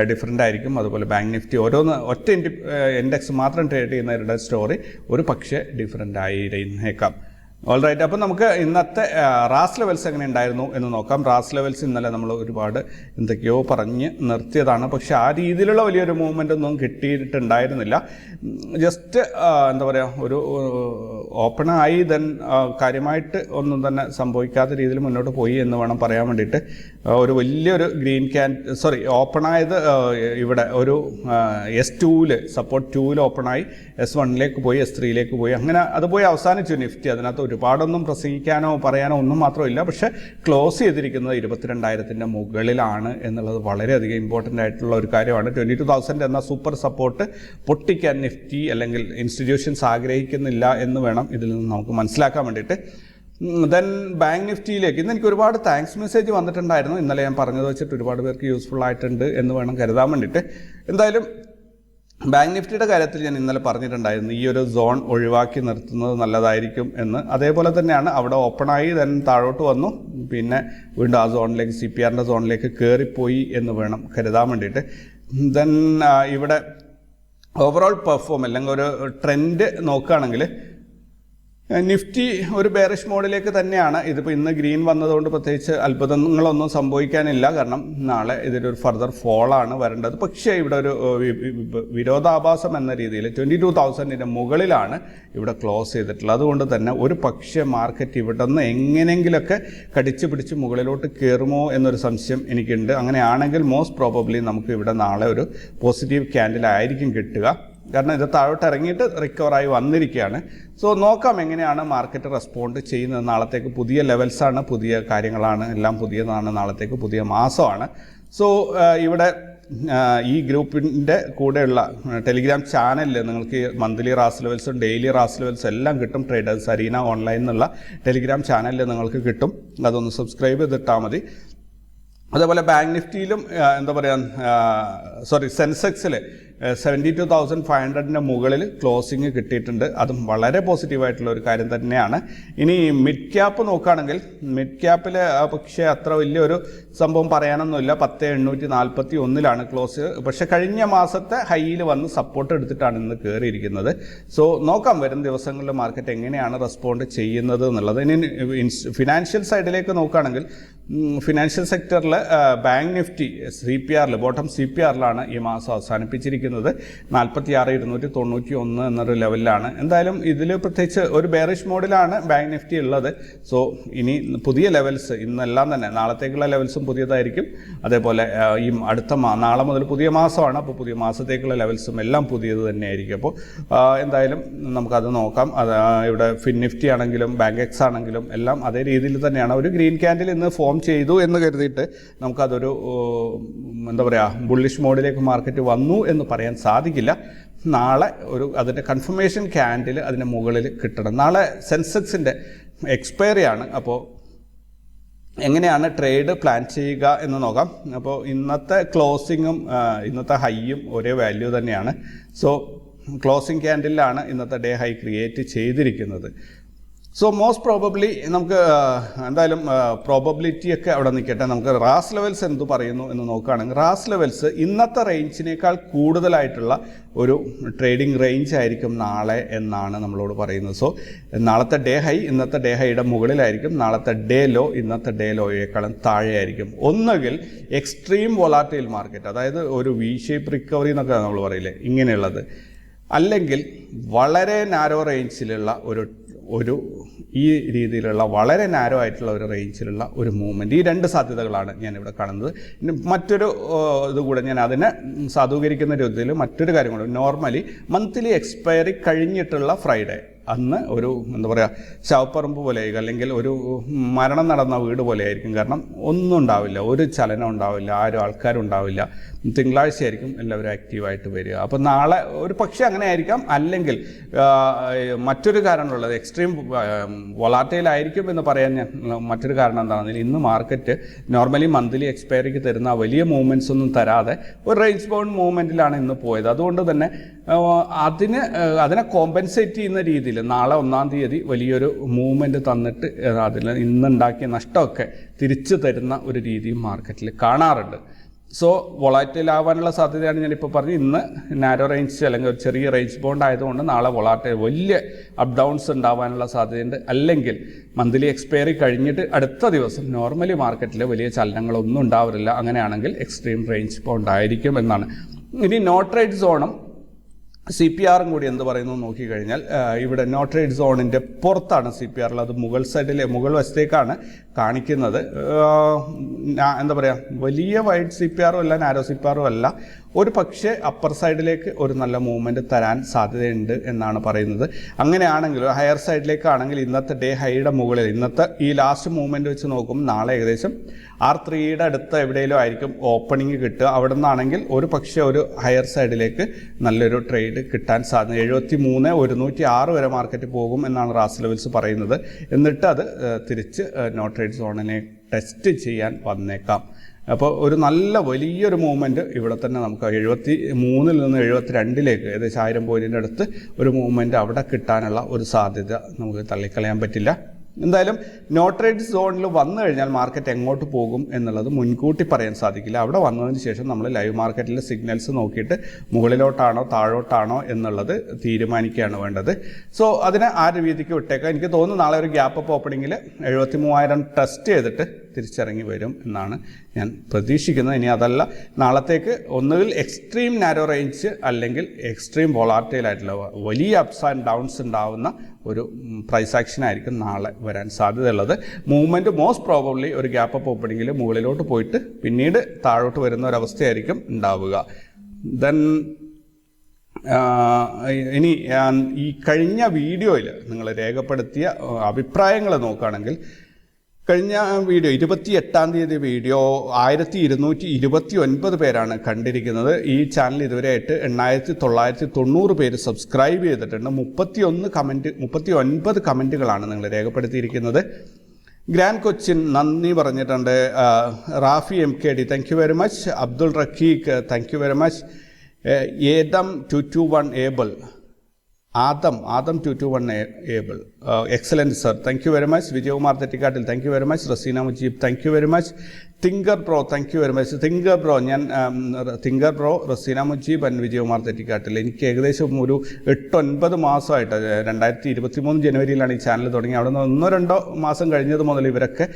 ഡിഫറെന്റ് ആയിരിക്കും. അതുപോലെ ബാങ്ക് നിഫ്റ്റി ഓരോന്ന് ഒറ്റ ഇൻഡി ഇൻഡെക്സ് മാത്രം ട്രേഡ് ചെയ്യുന്നവരുടെ സ്റ്റോറി ഒരു പക്ഷേ ഡിഫറെന്റ് ആയിരുന്നേക്കാം. ഓൾ റൈറ്റ് അപ്പോൾ നമുക്ക് ഇന്നത്തെ റാസ് ലെവൽസ് എങ്ങനെ ഉണ്ടായിരുന്നു എന്ന് നോക്കാം. റാസ് ലെവൽസ് ഇന്നലെ നമ്മൾ ഒരുപാട് എന്തൊക്കെയോ പറഞ്ഞ് നിർത്തിയതാണ്. പക്ഷെ ആ രീതിയിലുള്ള വലിയൊരു മൂവ്മെന്റ് ഒന്നും കിട്ടിയിട്ടുണ്ടായിരുന്നില്ല. ജസ്റ്റ് എന്താ പറയുക ഒരു ഓപ്പൺ ആയി ദെൻ കാര്യമായിട്ട് ഒന്നും തന്നെ സംഭവിക്കാത്ത രീതിയിൽ മുന്നോട്ട് പോയി എന്ന് വേണം പറയാൻ വേണ്ടിയിട്ട്. ഒരു വലിയൊരു ഗ്രീൻ ക്യാൻ സോറി ഓപ്പൺ ആയത് ഇവിടെ ഒരു എസ് ടൂവിൽ സപ്പോർട്ട് ടൂവിൽ ഓപ്പണായി എസ് വണ്ണിലേക്ക് പോയി എസ് ത്രീയിലേക്ക് പോയി. അങ്ങനെ അത് പോയി അവസാനിച്ചു നിഫ്റ്റി. അതിനകത്ത് ഒരുപാടൊന്നും പ്രസംഗിക്കാനോ പറയാനോ ഒന്നും മാത്രമില്ല. പക്ഷേ ക്ലോസ് ചെയ്തിരിക്കുന്നത് ഇരുപത്തിരണ്ടായിരത്തിന്റെ മുകളിലാണ് എന്നുള്ളത് വളരെയധികം ഇമ്പോർട്ടന്റ് ആയിട്ടുള്ള ഒരു കാര്യമാണ്. ട്വന്റി ടു തൗസൻഡ് എന്ന സൂപ്പർ സപ്പോർട്ട് പൊട്ടിക്കാൻ നിഫ്റ്റി അല്ലെങ്കിൽ ഇൻസ്റ്റിറ്റ്യൂഷൻസ് ആഗ്രഹിക്കുന്നില്ല എന്ന് വേണം ഇതിൽ നിന്ന് നമുക്ക് മനസ്സിലാക്കാൻ വേണ്ടിയിട്ട്. ദെൻ ബാങ്ക് നിഫ്റ്റിയിലേക്ക് ഇന്ന് എനിക്ക് ഒരുപാട് താങ്ക്സ് മെസ്സേജ് വന്നിട്ടുണ്ടായിരുന്നു. ഇന്നലെ ഞാൻ പറഞ്ഞത് വെച്ചിട്ട് ഒരുപാട് പേർക്ക് യൂസ്ഫുൾ ആയിട്ടുണ്ട് എന്ന് വേണം കരുതാൻ വേണ്ടിയിട്ട്. എന്തായാലും ബാങ്ക് നിഫ്റ്റിയുടെ കാര്യത്തിൽ ഞാൻ ഇന്നലെ പറഞ്ഞിട്ടുണ്ടായിരുന്നു ഈ ഒരു സോൺ ഒഴിവാക്കി നിർത്തുന്നത് നല്ലതായിരിക്കും എന്ന്. അതേപോലെ തന്നെയാണ് അവിടെ ഓപ്പണായി ദെൻ താഴോട്ട് വന്നു. പിന്നെ വീണ്ടും ആ സോണിലേക്ക് സി പി ആറിന്റെ സോണിലേക്ക് കയറിപ്പോയി എന്ന് വേണം കരുതാൻ വേണ്ടിയിട്ട്. ദെൻ ഇവിടെ ഓവറോൾ പെർഫോം അല്ലെങ്കിൽ ഒരു ട്രെൻഡ് നോക്കുകയാണെങ്കിൽ നിഫ്റ്റി ഒരു ബേറിഷ് മോഡിലേക്ക് തന്നെയാണ്. ഇതിപ്പോൾ ഇന്ന് ഗ്രീൻ വന്നതുകൊണ്ട് പ്രത്യേകിച്ച് അത്ഭുതങ്ങളൊന്നും സംഭവിക്കാനില്ല. കാരണം നാളെ ഇതിലൊരു ഫർദർ ഫോളാണ് വരേണ്ടത്. പക്ഷേ ഇവിടെ ഒരു വിരോധാഭാസം എന്ന രീതിയിൽ ട്വന്റി ടു തൗസൻഡിന്റെ മുകളിലാണ് ഇവിടെ ക്ലോസ് ചെയ്തിട്ടുള്ളത്. അതുകൊണ്ട് തന്നെ ഒരു പക്ഷേ മാർക്കറ്റ് ഇവിടെ നിന്ന് എങ്ങനെയെങ്കിലൊക്കെ കടിച്ചു പിടിച്ച് മുകളിലോട്ട് കയറുമോ എന്നൊരു സംശയം എനിക്കുണ്ട്. അങ്ങനെയാണെങ്കിൽ മോസ്റ്റ് പ്രോബബ്ലി നമുക്ക് ഇവിടെ നാളെ ഒരു പോസിറ്റീവ് ക്യാൻഡിലായിരിക്കും കിട്ടുക. കാരണം ഇത് താഴോട്ട് ഇറങ്ങിയിട്ട് റിക്കവറായി വന്നിരിക്കുകയാണ്. സോ നോക്കാം എങ്ങനെയാണ് മാർക്കറ്റ് റെസ്പോണ്ട് ചെയ്യുന്നത്. നാളത്തേക്ക് പുതിയ ലെവൽസാണ് പുതിയ കാര്യങ്ങളാണ് എല്ലാം പുതിയതാണ് നാളത്തേക്ക് പുതിയ മാസമാണ്. സോ ഇവിടെ ഈ ഗ്രൂപ്പിന്റെ കൂടെയുള്ള ടെലിഗ്രാം ചാനലിൽ നിങ്ങൾക്ക് മന്ത്ലി റാസ് ലെവൽസും ഡെയിലി റാസ് ലെവൽസും എല്ലാം കിട്ടും. ട്രേഡേഴ്സ് അരീന ഓൺലൈൻ എന്നുള്ള ടെലിഗ്രാം ചാനലിൽ നിങ്ങൾക്ക് കിട്ടും. അതൊന്ന് സബ്സ്ക്രൈബ് ചെയ്തിട്ടാൽ മതി. അതേപോലെ ബാങ്ക് നിഫ്റ്റിയിലും എന്താ പറയുക സോറി സെൻസെക്സിൽ സെവന്റി ടു തൗസൻഡ് ഫൈവ് ഹൺഡ്രഡിന്റെ മുകളിൽ ക്ലോസിങ് കിട്ടിയിട്ടുണ്ട് അതും വളരെ പോസിറ്റീവായിട്ടുള്ള ഒരു കാര്യം തന്നെയാണ് ഇനി മിഡ് ക്യാപ്പ് നോക്കുകയാണെങ്കിൽ മിഡ് ക്യാപ്പിൽ പക്ഷേ അത്ര വലിയൊരു സംഭവം പറയാനൊന്നുമില്ല പത്ത് എണ്ണൂറ്റി നാൽപ്പത്തി ഒന്നിലാണ് ക്ലോസ് പക്ഷെ കഴിഞ്ഞ മാസത്തെ ഹൈയിൽ വന്ന് സപ്പോർട്ട് എടുത്തിട്ടാണ് ഇന്ന് കയറിയിരിക്കുന്നത് സോ നോക്കാം വരും ദിവസങ്ങളിൽ മാർക്കറ്റ് എങ്ങനെയാണ് റെസ്പോണ്ട് ചെയ്യുന്നത് എന്നുള്ളത് ഇനി ഫിനാൻഷ്യൽ സൈഡിലേക്ക് നോക്കുകയാണെങ്കിൽ ഫിനാൻഷ്യൽ സെക്ടറിൽ ബാങ്ക് നിഫ്റ്റി സി പി ആറിൽ ബോട്ടം സി പി ആറിലാണ് ഈ മാസം അവസാനിപ്പിച്ചിരിക്കുന്നത്. നാൽപ്പത്തി ആറ് ഇരുന്നൂറ്റി തൊണ്ണൂറ്റി ഒന്ന് എന്നൊരു ലെവലിലാണ് എന്തായാലും ഇതിൽ പ്രത്യേകിച്ച് ഒരു ബെയറിഷ് മോഡിലാണ് ബാങ്ക് നിഫ്റ്റി ഉള്ളത്. സോ ഇനി പുതിയ ലെവൽസ് ഇന്നെല്ലാം തന്നെ നാളത്തേക്കുള്ള ലെവൽസും പുതിയതായിരിക്കും. അതേപോലെ ഈ അടുത്ത നാളെ മുതൽ പുതിയ മാസമാണ്. അപ്പോൾ പുതിയ മാസത്തേക്കുള്ള ലെവൽസും എല്ലാം പുതിയത് തന്നെയായിരിക്കും. അപ്പോൾ എന്തായാലും നമുക്കത് നോക്കാം. അത് ഇവിടെ ഫിൻ നിഫ്റ്റി ആണെങ്കിലും ബാങ്ക് എക്സ് ആണെങ്കിലും എല്ലാം അതേ രീതിയിൽ തന്നെയാണ്. ഒരു ഗ്രീൻ ക്യാൻഡിൽ ഇന്ന് ഫോം ചെയ്തു എന്ന് കരുതിയിട്ട് നമുക്കതൊരു എന്താ പറയുക ബുള്ളിഷ് മോഡിലേക്ക് മാർക്കറ്റ് വന്നു എന്ന് പറയാൻ സാധിക്കില്ല. നാളെ ഒരു അതിന്റെ കൺഫർമേഷൻ ക്യാൻഡിൽ അതിന്റെ മുകളിൽ കിട്ടണം. നാളെ സെൻസെക്സിന്റെ എക്സ്പയറി ആണ്. അപ്പോൾ എങ്ങനെയാണ് ട്രേഡ് പ്ലാൻ ചെയ്യുക എന്ന് നോക്കാം. അപ്പോൾ ഇന്നത്തെ ക്ലോസിങ്ങും ഇന്നത്തെ ഹൈയും ഒരേ വാല്യൂ തന്നെയാണ്. സോ ക്ലോസിംഗ് ക്യാൻഡിലാണ് ഇന്നത്തെ ഡേ ഹൈ ക്രിയേറ്റ് ചെയ്തിരിക്കുന്നത്. സോ മോസ്റ്റ് പ്രോബബ്ലി നമുക്ക് എന്തായാലും പ്രോബബിലിറ്റി ഒക്കെ അവിടെ നിൽക്കട്ടെ. നമുക്ക് റാസ് ലെവൽസ് എന്ത് പറയുന്നു എന്ന് നോക്കുകയാണെങ്കിൽ റാസ് ലെവൽസ് ഇന്നത്തെ റേഞ്ചിനേക്കാൾ കൂടുതലായിട്ടുള്ള ഒരു ട്രേഡിംഗ് റേഞ്ച് ആയിരിക്കും നാളെ എന്നാണ് നമ്മളോട് പറയുന്നത്. സോ നാളത്തെ ഡേ ഹൈ ഇന്നത്തെ ഡേ ഹൈയുടെ മുകളിലായിരിക്കും. നാളത്തെ ഡേ ലോ ഇന്നത്തെ ഡേ ലോയേക്കാളും താഴെയായിരിക്കും. ഒന്നുകിൽ എക്സ്ട്രീം വൊളാറ്റൈൽ മാർക്കറ്റ് അതായത് ഒരു വി ഷേപ്പ് റിക്കവറി എന്നൊക്കെ നമ്മൾ പറയില്ലേ ഇങ്ങനെയുള്ളത്. അല്ലെങ്കിൽ വളരെ നാരോ റേഞ്ചിലുള്ള ഒരു ഒരു ഈ രീതിയിലുള്ള വളരെ നാരോ ആയിട്ടുള്ള ഒരു റേഞ്ചിലുള്ള ഒരു മൂവ്മെന്റ് ഈ രണ്ട് സാധ്യതകളാണ് ഞാൻ ഇവിടെ കാണുന്നത് മറ്റൊരു ഇതുകൂടെ ഞാൻ അതിനെ സാധൂകരിക്കുന്ന രീതിയിൽ മറ്റൊരു കാര്യം കൂടെ. നോർമലി മന്ത്ലി എക്സ്പയറി കഴിഞ്ഞിട്ടുള്ള ഫ്രൈഡേ അന്ന് ഒരു എന്താ പറയുക ശവപ്പറമ്പ് പോലെ ആയിരിക്കും അല്ലെങ്കിൽ ഒരു മരണം നടന്ന വീട് പോലെ ആയിരിക്കും കാരണം ഒന്നും ഉണ്ടാവില്ല. ഒരു ചലനം ഉണ്ടാവില്ല. ആരും ആൾക്കാരും ഉണ്ടാവില്ല തിങ്കളാഴ്ച ആയിരിക്കും എല്ലാവരും ആക്റ്റീവായിട്ട് വരിക. അപ്പോൾ നാളെ ഒരു പക്ഷേ അങ്ങനെ ആയിരിക്കാം. അല്ലെങ്കിൽ മറ്റൊരു കാരണമുള്ളത് എക്സ്ട്രീം വൊളാറ്റൈലായിരിക്കും എന്ന് പറയാൻ ഞാൻ മറ്റൊരു കാരണം എന്താണെന്ന് ഇന്ന് മാർക്കറ്റ് നോർമലി മന്ത്ലി എക്സ്പയറിക്ക് തരുന്ന വലിയ മൂവ്മെന്റ്സ് ഒന്നും തരാതെ ഒരു റേഞ്ച് ബൗണ്ട് മൂവ്മെന്റിലാണ് ഇന്ന് പോയത്. അതുകൊണ്ട് തന്നെ അതിന് അതിനെ കോമ്പൻസേറ്റ് ചെയ്യുന്ന രീതിയിൽ നാളെ ഒന്നാം തീയതി വലിയൊരു മൂവ്മെന്റ് തന്നിട്ട് അതിൽ ഇന്നുണ്ടാക്കിയ നഷ്ടമൊക്കെ തിരിച്ചു തരുന്ന ഒരു രീതിയും മാർക്കറ്റിൽ കാണാറുണ്ട്. സോ വൊളാറ്റൈൽ ആവാനുള്ള സാധ്യതയാണ് ഞാനിപ്പോൾ പറഞ്ഞു ഇന്ന് നാരോ റേഞ്ച് അല്ലെങ്കിൽ ഒരു ചെറിയ റേഞ്ച് ബോണ്ട് ആയതുകൊണ്ട് നാളെ വൊളാറ്റൈൽ വലിയ അപ് ഡൗൺസ് ഉണ്ടാവാനുള്ള സാധ്യതയുണ്ട്. അല്ലെങ്കിൽ മന്ത്ലി എക്സ്പയറി കഴിഞ്ഞിട്ട് അടുത്ത ദിവസം നോർമലി മാർക്കറ്റിൽ വലിയ ചലനങ്ങളൊന്നും ഉണ്ടാവില്ല അങ്ങനെയാണെങ്കിൽ എക്സ്ട്രീം റേഞ്ച് ബോണ്ട് ആയിരിക്കും എന്നാണ്. ഇനി നോട്ട് റേറ്റ് സോണും സി പി ആറും കൂടി എന്ത് പറയുന്നു നോക്കിക്കഴിഞ്ഞാൽ ഇവിടെ നോ ട്രേഡ് സോണിന്റെ പുറത്താണ് സി പി ആറിൽ അത് മുകൾ സൈഡിലെ മുകൾ വശത്തേക്കാണ് കാണിക്കുന്നത്. എന്താ പറയുക വലിയ വൈഡ് സി പി ആറും അല്ല നാരോ സി പി ആറും അല്ല. ഒരു പക്ഷേ അപ്പർ സൈഡിലേക്ക് ഒരു നല്ല മൂവ്മെന്റ് തരാൻ സാധ്യതയുണ്ട് എന്നാണ് പറയുന്നത്. അങ്ങനെയാണെങ്കിൽ ഹയർ സൈഡിലേക്കാണെങ്കിൽ ഇന്നത്തെ ഡേ ഹൈയുടെ മുകളിൽ ഇന്നത്തെ ഈ ലാസ്റ്റ് മൂവ്മെന്റ് വെച്ച് നോക്കും നാളെ ഏകദേശം ആർ ത്രീയുടെ അടുത്ത് എവിടെയെങ്കിലും ആയിരിക്കും ഓപ്പണിംഗ് കിട്ടുക. അവിടെ നിന്നാണെങ്കിൽ ഒരു പക്ഷേ ഒരു ഹയർ സൈഡിലേക്ക് നല്ലൊരു ട്രേഡ് കിട്ടാൻ സാധ്യത. എഴുപത്തി മൂന്ന് ഒരുന്നൂറ്റി ആറ് വരെ മാർക്കറ്റ് പോകും എന്നാണ് റാസ് ലെവൽസ് പറയുന്നത്. എന്നിട്ട് അത് തിരിച്ച് നോ ട്രേഡ് സോണിനെ ടെസ്റ്റ് ചെയ്യാൻ വന്നേക്കാം. അപ്പോൾ ഒരു നല്ല വലിയൊരു മൂവ്മെന്റ് ഇവിടെ തന്നെ നമുക്ക് എഴുപത്തി മൂന്നിൽ നിന്ന് എഴുപത്തി രണ്ടിലേക്ക് ഏകദേശം ആയിരം പോയിന്റിന്റെ അടുത്ത് ഒരു മൂവ്മെന്റ് അവിടെ കിട്ടാനുള്ള ഒരു സാധ്യത നമുക്ക് തള്ളിക്കളയാൻ പറ്റില്ല. എന്തായാലും നോ ട്രേഡ് സോണിൽ വന്നു കഴിഞ്ഞാൽ മാർക്കറ്റ് എങ്ങോട്ട് പോകും എന്നുള്ളത് മുൻകൂട്ടി പറയാൻ സാധിക്കില്ല. അവിടെ വന്നതിന് ശേഷം നമ്മൾ ലൈവ് മാർക്കറ്റിലെ സിഗ്നൽസ് നോക്കിയിട്ട് മുകളിലോട്ടാണോ താഴോട്ടാണോ എന്നുള്ളത് തീരുമാനിക്കുകയാണ് വേണ്ടത്. സോ അതിനെ ആ രീതിക്ക് വിട്ടേക്കാം. എനിക്ക് തോന്നുന്നു നാളെ ഒരു ഗ്യാപ്പ് അപ്പ് ഓപ്പണിങ്ങിൽ എഴുപത്തി മൂവായിരം ടെസ്റ്റ് ചെയ്തിട്ട് തിരിച്ചിറങ്ങി വരും എന്നാണ് ഞാൻ പ്രതീക്ഷിക്കുന്നത്. ഇനി അതല്ല നാളത്തേക്ക് ഒന്നുകിൽ എക്സ്ട്രീം നാരോ റേഞ്ച് അല്ലെങ്കിൽ എക്സ്ട്രീം വൊളാറ്റൈൽ ആയിട്ടുള്ള വലിയ അപ്സ് ആൻഡ് ഡൗൺസ് ഉണ്ടാവുന്ന ഒരു പ്രൈസ് ആക്ഷൻ ആയിരിക്കും നാളെ വരാൻ സാധ്യതയുള്ളത്. മൂവ്മെന്റ് മോസ്റ്റ് പ്രോബബ്ലി ഒരു ഗ്യാപ്പ് അപ്പ് ഓപ്പണിങ്ങിൽ മുകളിലോട്ട് പോയിട്ട് പിന്നീട് താഴോട്ട് വരുന്ന ഒരവസ്ഥയായിരിക്കും ഉണ്ടാവുക. ദെൻ ഇനി ഈ കഴിഞ്ഞ വീഡിയോയിൽ നിങ്ങൾ രേഖപ്പെടുത്തിയ അഭിപ്രായങ്ങൾ നോക്കുകയാണെങ്കിൽ കഴിഞ്ഞ വീഡിയോ ഇരുപത്തി എട്ടാം തീയതി വീഡിയോ ആയിരത്തി ഇരുന്നൂറ്റി ഇരുപത്തി ഒൻപത് പേരാണ് കണ്ടിരിക്കുന്നത്. ഈ ചാനൽ ഇതുവരെയായിട്ട് എണ്ണായിരത്തി തൊള്ളായിരത്തി തൊണ്ണൂറ് പേര് സബ്സ്ക്രൈബ് ചെയ്തിട്ടുണ്ട്. മുപ്പത്തി ഒന്ന് കമന്റ് മുപ്പത്തി ഒൻപത് കമന്റുകളാണ് നിങ്ങൾ രേഖപ്പെടുത്തിയിരിക്കുന്നത്. ഗ്രാൻഡ് കൊച്ചിൻ നന്ദി പറഞ്ഞിട്ടുണ്ട്. Rafi M K D thank you very much Abdul Rakheeq thank you very much Adam two two one able. Adam Adam two two one able. Excellent sir. Thank you very much Vijayakumar Thettikkattil thank you very much Raseena Mujeeb thank you very much thinker bro thank you very much thinker bro ഞാൻ thinker bro Raseena Mujeeb and Vijayakumar Thettikkattil. എനിക്ക് ഏകദേശം ഒരു എട്ടൊൻപത് മാസമായിട്ട് രണ്ടായിരത്തി ഇരുപത്തി മൂന്ന് ജനുവരിയിലാണ് ഈ channel തുടങ്ങി. അവിടെ നിന്ന് ഒന്നോ രണ്ടോ മാസം കഴിഞ്ഞത് മുതൽ ഇവരൊക്കെ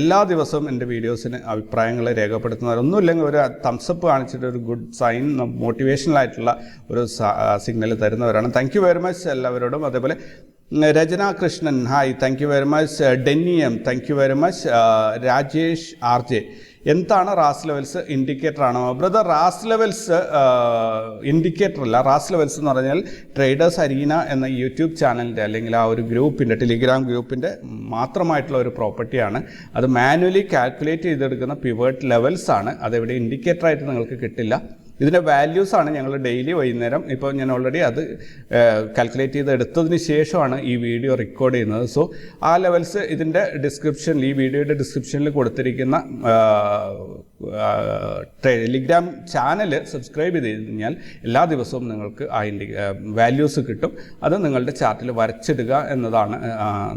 എല്ലാ ദിവസവും എന്റെ വീഡിയോസിന് അഭിപ്രായങ്ങൾ രേഖപ്പെടുത്തുന്നവർ. ഒന്നുമില്ലെങ്കിൽ ഒരു തംസപ്പ് കാണിച്ചിട്ട് ഒരു ഗുഡ് സൈൻ മോട്ടിവേഷണലായിട്ടുള്ള ഒരു സിഗ്നൽ തരുന്നവരാണ്. താങ്ക് യു വെരി മച്ച് എല്ലാവരോടും. അതേപോലെ Rachana Krishnan. Hi thank you very much ഡെന്നിയം thank you very much Rajesh R J. എന്താണ് റാസ് ലെവൽസ് ഇൻഡിക്കേറ്റർ ആണോ? ബ്രദർ റാസ് ലെവൽസ് ഇൻഡിക്കേറ്റർ അല്ല. റാസ് ലെവൽസ് എന്ന് പറഞ്ഞാൽ ട്രേഡേഴ്സ് അരീന എന്ന യൂട്യൂബ് ചാനലിന്റെ അല്ലെങ്കിൽ ആ ഒരു ഗ്രൂപ്പിന്റെ ടെലിഗ്രാം ഗ്രൂപ്പിന്റെ മാത്രമായിട്ടുള്ള ഒരു പ്രോപ്പർട്ടിയാണ് അത് മാനുവലി കാൽക്കുലേറ്റ് ചെയ്തെടുക്കുന്ന പിവേർട്ട് ലെവൽസ് ആണ്. അതെവിടെ ഇൻഡിക്കേറ്റർ ആയിട്ട് നിങ്ങൾക്ക് കിട്ടില്ല. ഇതിന്റെ വാല്യൂസാണ് ഞങ്ങൾ ഡെയിലി വൈകുന്നേരം. ഇപ്പോൾ ഞാൻ ഓൾറെഡി അത് കാൽക്കുലേറ്റ് ചെയ്ത് എടുത്തതിന് ശേഷമാണ് ഈ വീഡിയോ റെക്കോർഡ് ചെയ്യുന്നത്. സോ ആ ലെവൽസ് ഇതിന്റെ ഡിസ്ക്രിപ്ഷനിൽ ഈ വീഡിയോയുടെ ഡിസ്ക്രിപ്ഷനിൽ കൊടുത്തിരിക്കുന്ന ടെലിഗ്രാം ചാനൽ സബ്സ്ക്രൈബ് ചെയ്ത് കഴിഞ്ഞാൽ എല്ലാ ദിവസവും നിങ്ങൾക്ക് ആ ഇൻഡി വാല്യൂസ് കിട്ടും. അത് നിങ്ങളുടെ ചാർട്ടിൽ വരച്ചിടുക എന്നതാണ്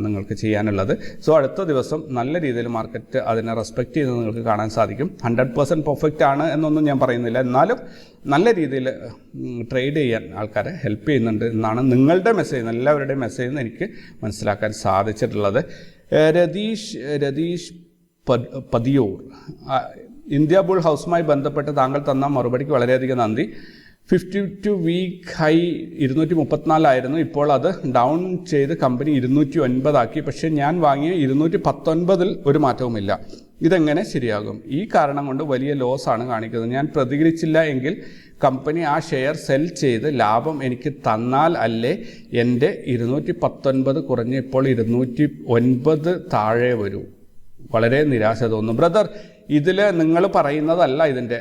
നിങ്ങൾക്ക് ചെയ്യാനുള്ളത്. സോ അടുത്ത ദിവസം നല്ല രീതിയിൽ മാർക്കറ്റ് അതിനെ റെസ്പെക്റ്റ് ചെയ്ത് നിങ്ങൾക്ക് കാണാൻ സാധിക്കും. ഹൺഡ്രഡ് പെർസെന്റ് പെർഫെക്റ്റ് ആണ് എന്നൊന്നും ഞാൻ പറയുന്നില്ല. എന്നാലും നല്ല രീതിയിൽ ട്രേഡ് ചെയ്യാൻ ആൾക്കാരെ ഹെൽപ്പ് ചെയ്യുന്നുണ്ട് എന്നാണ് നിങ്ങളുടെ മെസ്സേജ് എല്ലാവരുടെയും മെസ്സേജ് നിന്ന് എനിക്ക് മനസ്സിലാക്കാൻ സാധിച്ചിട്ടുള്ളത്. രതീഷ് രതീഷ് പതിയൂർ. ഇന്ത്യ ബുൾ ഹൗസുമായി ബന്ധപ്പെട്ട് താങ്കൾ തന്ന മറുപടിക്ക് വളരെയധികം നന്ദി. ഫിഫ്റ്റി ടു വീക്ക് ഹൈ ഇരുന്നൂറ്റി മുപ്പത്തിനാലായിരുന്നു ഇപ്പോൾ അത് ഡൗൺ ചെയ്ത് കമ്പനി ഇരുന്നൂറ്റി ഒൻപതാക്കി പക്ഷേ ഞാൻ വാങ്ങിയ ഇരുന്നൂറ്റി പത്തൊൻപതിൽ ഒരു മാറ്റവുമില്ല. ഇതെങ്ങനെ ശരിയാകും? ഈ കാരണം കൊണ്ട് വലിയ ലോസ് ആണ് കാണിക്കുന്നത്. ഞാൻ പ്രതികരിച്ചില്ല എങ്കിൽ കമ്പനി ആ ഷെയർ സെൽ ചെയ്ത് ലാഭം എനിക്ക് തന്നാൽ അല്ലേ? എന്റെ ഇരുന്നൂറ്റി പത്തൊൻപത് കുറഞ്ഞ് ഇപ്പോൾ ഇരുന്നൂറ്റി ഒൻപത് താഴെ വരൂ. വളരെ നിരാശ തോന്നുന്നു. ബ്രദർ ഇതിൽ നിങ്ങൾ പറയുന്നതല്ല ഇതിന്റെ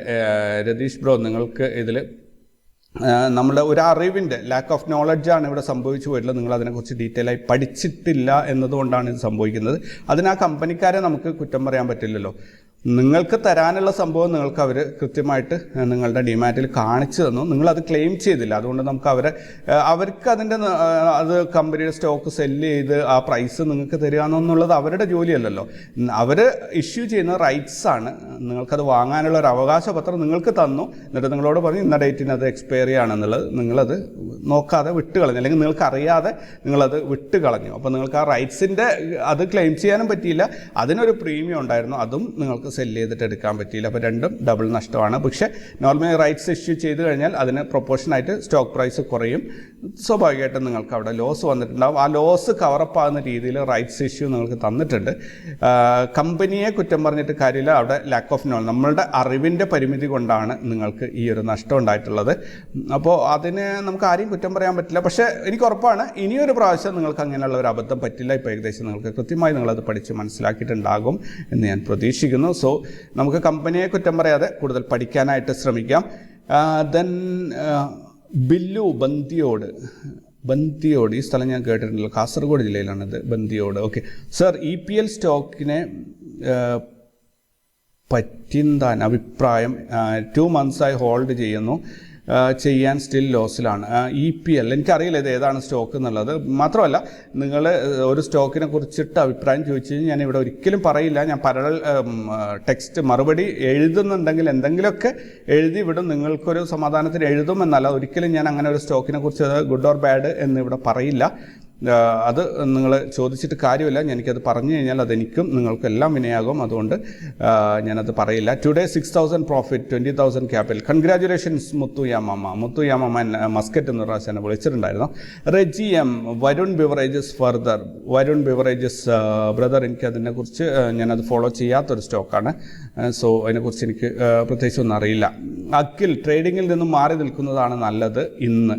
രതീഷ് ബ്രോ നിങ്ങൾക്ക് ഇതിൽ നമ്മുടെ ഒരു അറിവിന്റെ ലാക്ക് ഓഫ് നോളജാണ് ഇവിടെ സംഭവിച്ചു പോയിട്ടുള്ളത്. നിങ്ങൾ അതിനെക്കുറിച്ച് ഡീറ്റെയിൽ ആയി പഠിച്ചിട്ടില്ല എന്നതുകൊണ്ടാണ് ഇത് സംഭവിക്കുന്നത്. അതിന് ആ കമ്പനിക്കാരെ നമുക്ക് കുറ്റം പറയാൻ പറ്റില്ലല്ലോ. നിങ്ങൾക്ക് തരാനുള്ള സംഭവം നിങ്ങൾക്ക് അവർ കൃത്യമായിട്ട് നിങ്ങളുടെ ഡിമാറ്റിൽ കാണിച്ചു തന്നു. നിങ്ങളത് ക്ലെയിം ചെയ്തില്ല. അതുകൊണ്ട് നമുക്ക് അവരെ അവർക്ക് അതിന്റെ അത് കമ്പനിയുടെ സ്റ്റോക്ക് സെല്ല് ചെയ്ത് ആ പ്രൈസ് നിങ്ങൾക്ക് തരിക എന്നുള്ളത് അവരുടെ ജോലിയല്ലല്ലോ. അവർ ഇഷ്യൂ ചെയ്യുന്ന റൈറ്റ്സ് ആണ്. നിങ്ങൾക്കത് വാങ്ങാനുള്ള ഒരു അവകാശപത്രം നിങ്ങൾക്ക് തന്നു. എന്നിട്ട് നിങ്ങളോട് പറഞ്ഞു ഇന്ന ഡേറ്റിന് അത് എക്സ്പയറി ആണെന്നുള്ളത് നിങ്ങളത് നോക്കാതെ വിട്ട് കളഞ്ഞു അല്ലെങ്കിൽ നിങ്ങൾക്ക് അറിയാതെ നിങ്ങളത് വിട്ട് കളഞ്ഞു അപ്പോൾ നിങ്ങൾക്ക് ആ റൈറ്റ്സിന്റെ അത് ക്ലെയിം ചെയ്യാനും പറ്റിയില്ല. അതിനൊരു പ്രീമിയം ഉണ്ടായിരുന്നു. അതും നിങ്ങൾക്ക് സെൽ ചെയ്തിട്ട് എടുക്കാൻ പറ്റിയില്ല. അപ്പോൾ രണ്ടും ഡബിൾ നഷ്ടമാണ്. പക്ഷേ നോർമലി റൈറ്റ്സ് ഇഷ്യൂ ചെയ്ത് കഴിഞ്ഞാൽ അതിന് പ്രൊപ്പോർഷനായിട്ട് സ്റ്റോക്ക് പ്രൈസ് കുറയും. സ്വാഭാവികമായിട്ടും നിങ്ങൾക്ക് അവിടെ ലോസ് വന്നിട്ടുണ്ടാവും. ആ ലോസ് കവറപ്പ് ആകുന്ന രീതിയിൽ റൈറ്റ്സ് ഇഷ്യൂ നിങ്ങൾക്ക് തന്നിട്ടുണ്ട്. കമ്പനിയെ കുറ്റം പറഞ്ഞിട്ട് കാര്യമില്ല. അവിടെ ലാക്ക് ഓഫ് നോൾ നമ്മളുടെ അറിവിന്റെ പരിമിതി കൊണ്ടാണ് നിങ്ങൾക്ക് ഈ ഒരു നഷ്ടം ഉണ്ടായിട്ടുള്ളത്. അപ്പോൾ അതിന് നമുക്ക് ആരെയും കുറ്റം പറയാൻ പറ്റില്ല. പക്ഷേ എനിക്ക് ഉറപ്പാണ് ഇനിയൊരു പ്രാവശ്യം നിങ്ങൾക്ക് അങ്ങനെയുള്ള ഒരു അബദ്ധം പറ്റില്ല. ഇപ്പോൾ ഏകദേശം നിങ്ങൾക്ക് കൃത്യമായി നിങ്ങളത് പഠിച്ച് മനസ്സിലാക്കിയിട്ടുണ്ടാകും എന്ന് ഞാൻ പ്രതീക്ഷിക്കുന്നു. സോ നമുക്ക് കമ്പനിയെ കുറ്റം പറയാതെ കൂടുതൽ പഠിക്കാനായിട്ട് ശ്രമിക്കാം. ദെൻ ബില്ലു ബന്തിയോട് ബന്തിയോട് ഈ സ്ഥലം ഞാൻ കേട്ടിട്ടുണ്ടല്ലോ Kasaragod ജില്ലയിലാണിത് Bandiyod. Okay. Sir E P L സ്റ്റോക്കിനെ പറ്റിന്താൻ അഭിപ്രായം? ടു മന്ത്സായി ഹോൾഡ് ചെയ്യുന്നു. ചെയ്യാൻ സ്റ്റിൽ ലോസിലാണ് ഇ പി എൽ എനിക്കറിയില്ല ഇത് ഏതാണ് സ്റ്റോക്ക് എന്നുള്ളത്. മാത്രമല്ല നിങ്ങൾ ഒരു സ്റ്റോക്കിനെ കുറിച്ചിട്ട് അഭിപ്രായം ചോദിച്ചു കഴിഞ്ഞാൽ ഞാൻ ഇവിടെ ഒരിക്കലും പറയില്ല. ഞാൻ പരൽ ടെക്സ്റ്റ് മറുപടി എഴുതുന്നുണ്ടെങ്കിൽ എന്തെങ്കിലുമൊക്കെ എഴുതി വിടും. നിങ്ങൾക്കൊരു സമാധാനത്തിന് എഴുതും എന്നല്ല. ഒരിക്കലും ഞാൻ അങ്ങനെ ഒരു സ്റ്റോക്കിനെ കുറിച്ച് ഗുഡ് ഓർ ബാഡ് എന്ന് ഇവിടെ പറയില്ല. അത് നിങ്ങൾ ചോദിച്ചിട്ട് കാര്യമില്ല. എനിക്കത് പറഞ്ഞു കഴിഞ്ഞാൽ അതെനിക്കും നിങ്ങൾക്കെല്ലാം വിനയാകും. അതുകൊണ്ട് ഞാനത് പറയില്ല. Today six thousand profit twenty thousand capital congratulations Muthu Yamamma Muthu Yamamma Muscat എന്ന് പറഞ്ഞാൽ എന്നെ വിളിച്ചിട്ടുണ്ടായിരുന്നു. Reji M Varun beverages further. Varun beverages brother എനിക്ക് അതിനെക്കുറിച്ച് ഞാനത് ഫോളോ ചെയ്യാത്തൊരു സ്റ്റോക്കാണ്. സോ അതിനെക്കുറിച്ച് എനിക്ക് പ്രത്യേകിച്ച് പ്രത്യേകിച്ചൊന്നും അറിയില്ല. അഖിൽ ട്രേഡിങ്ങിൽ നിന്നും മാറി നിൽക്കുന്നതാണ് നല്ലത് ഇന്ന്.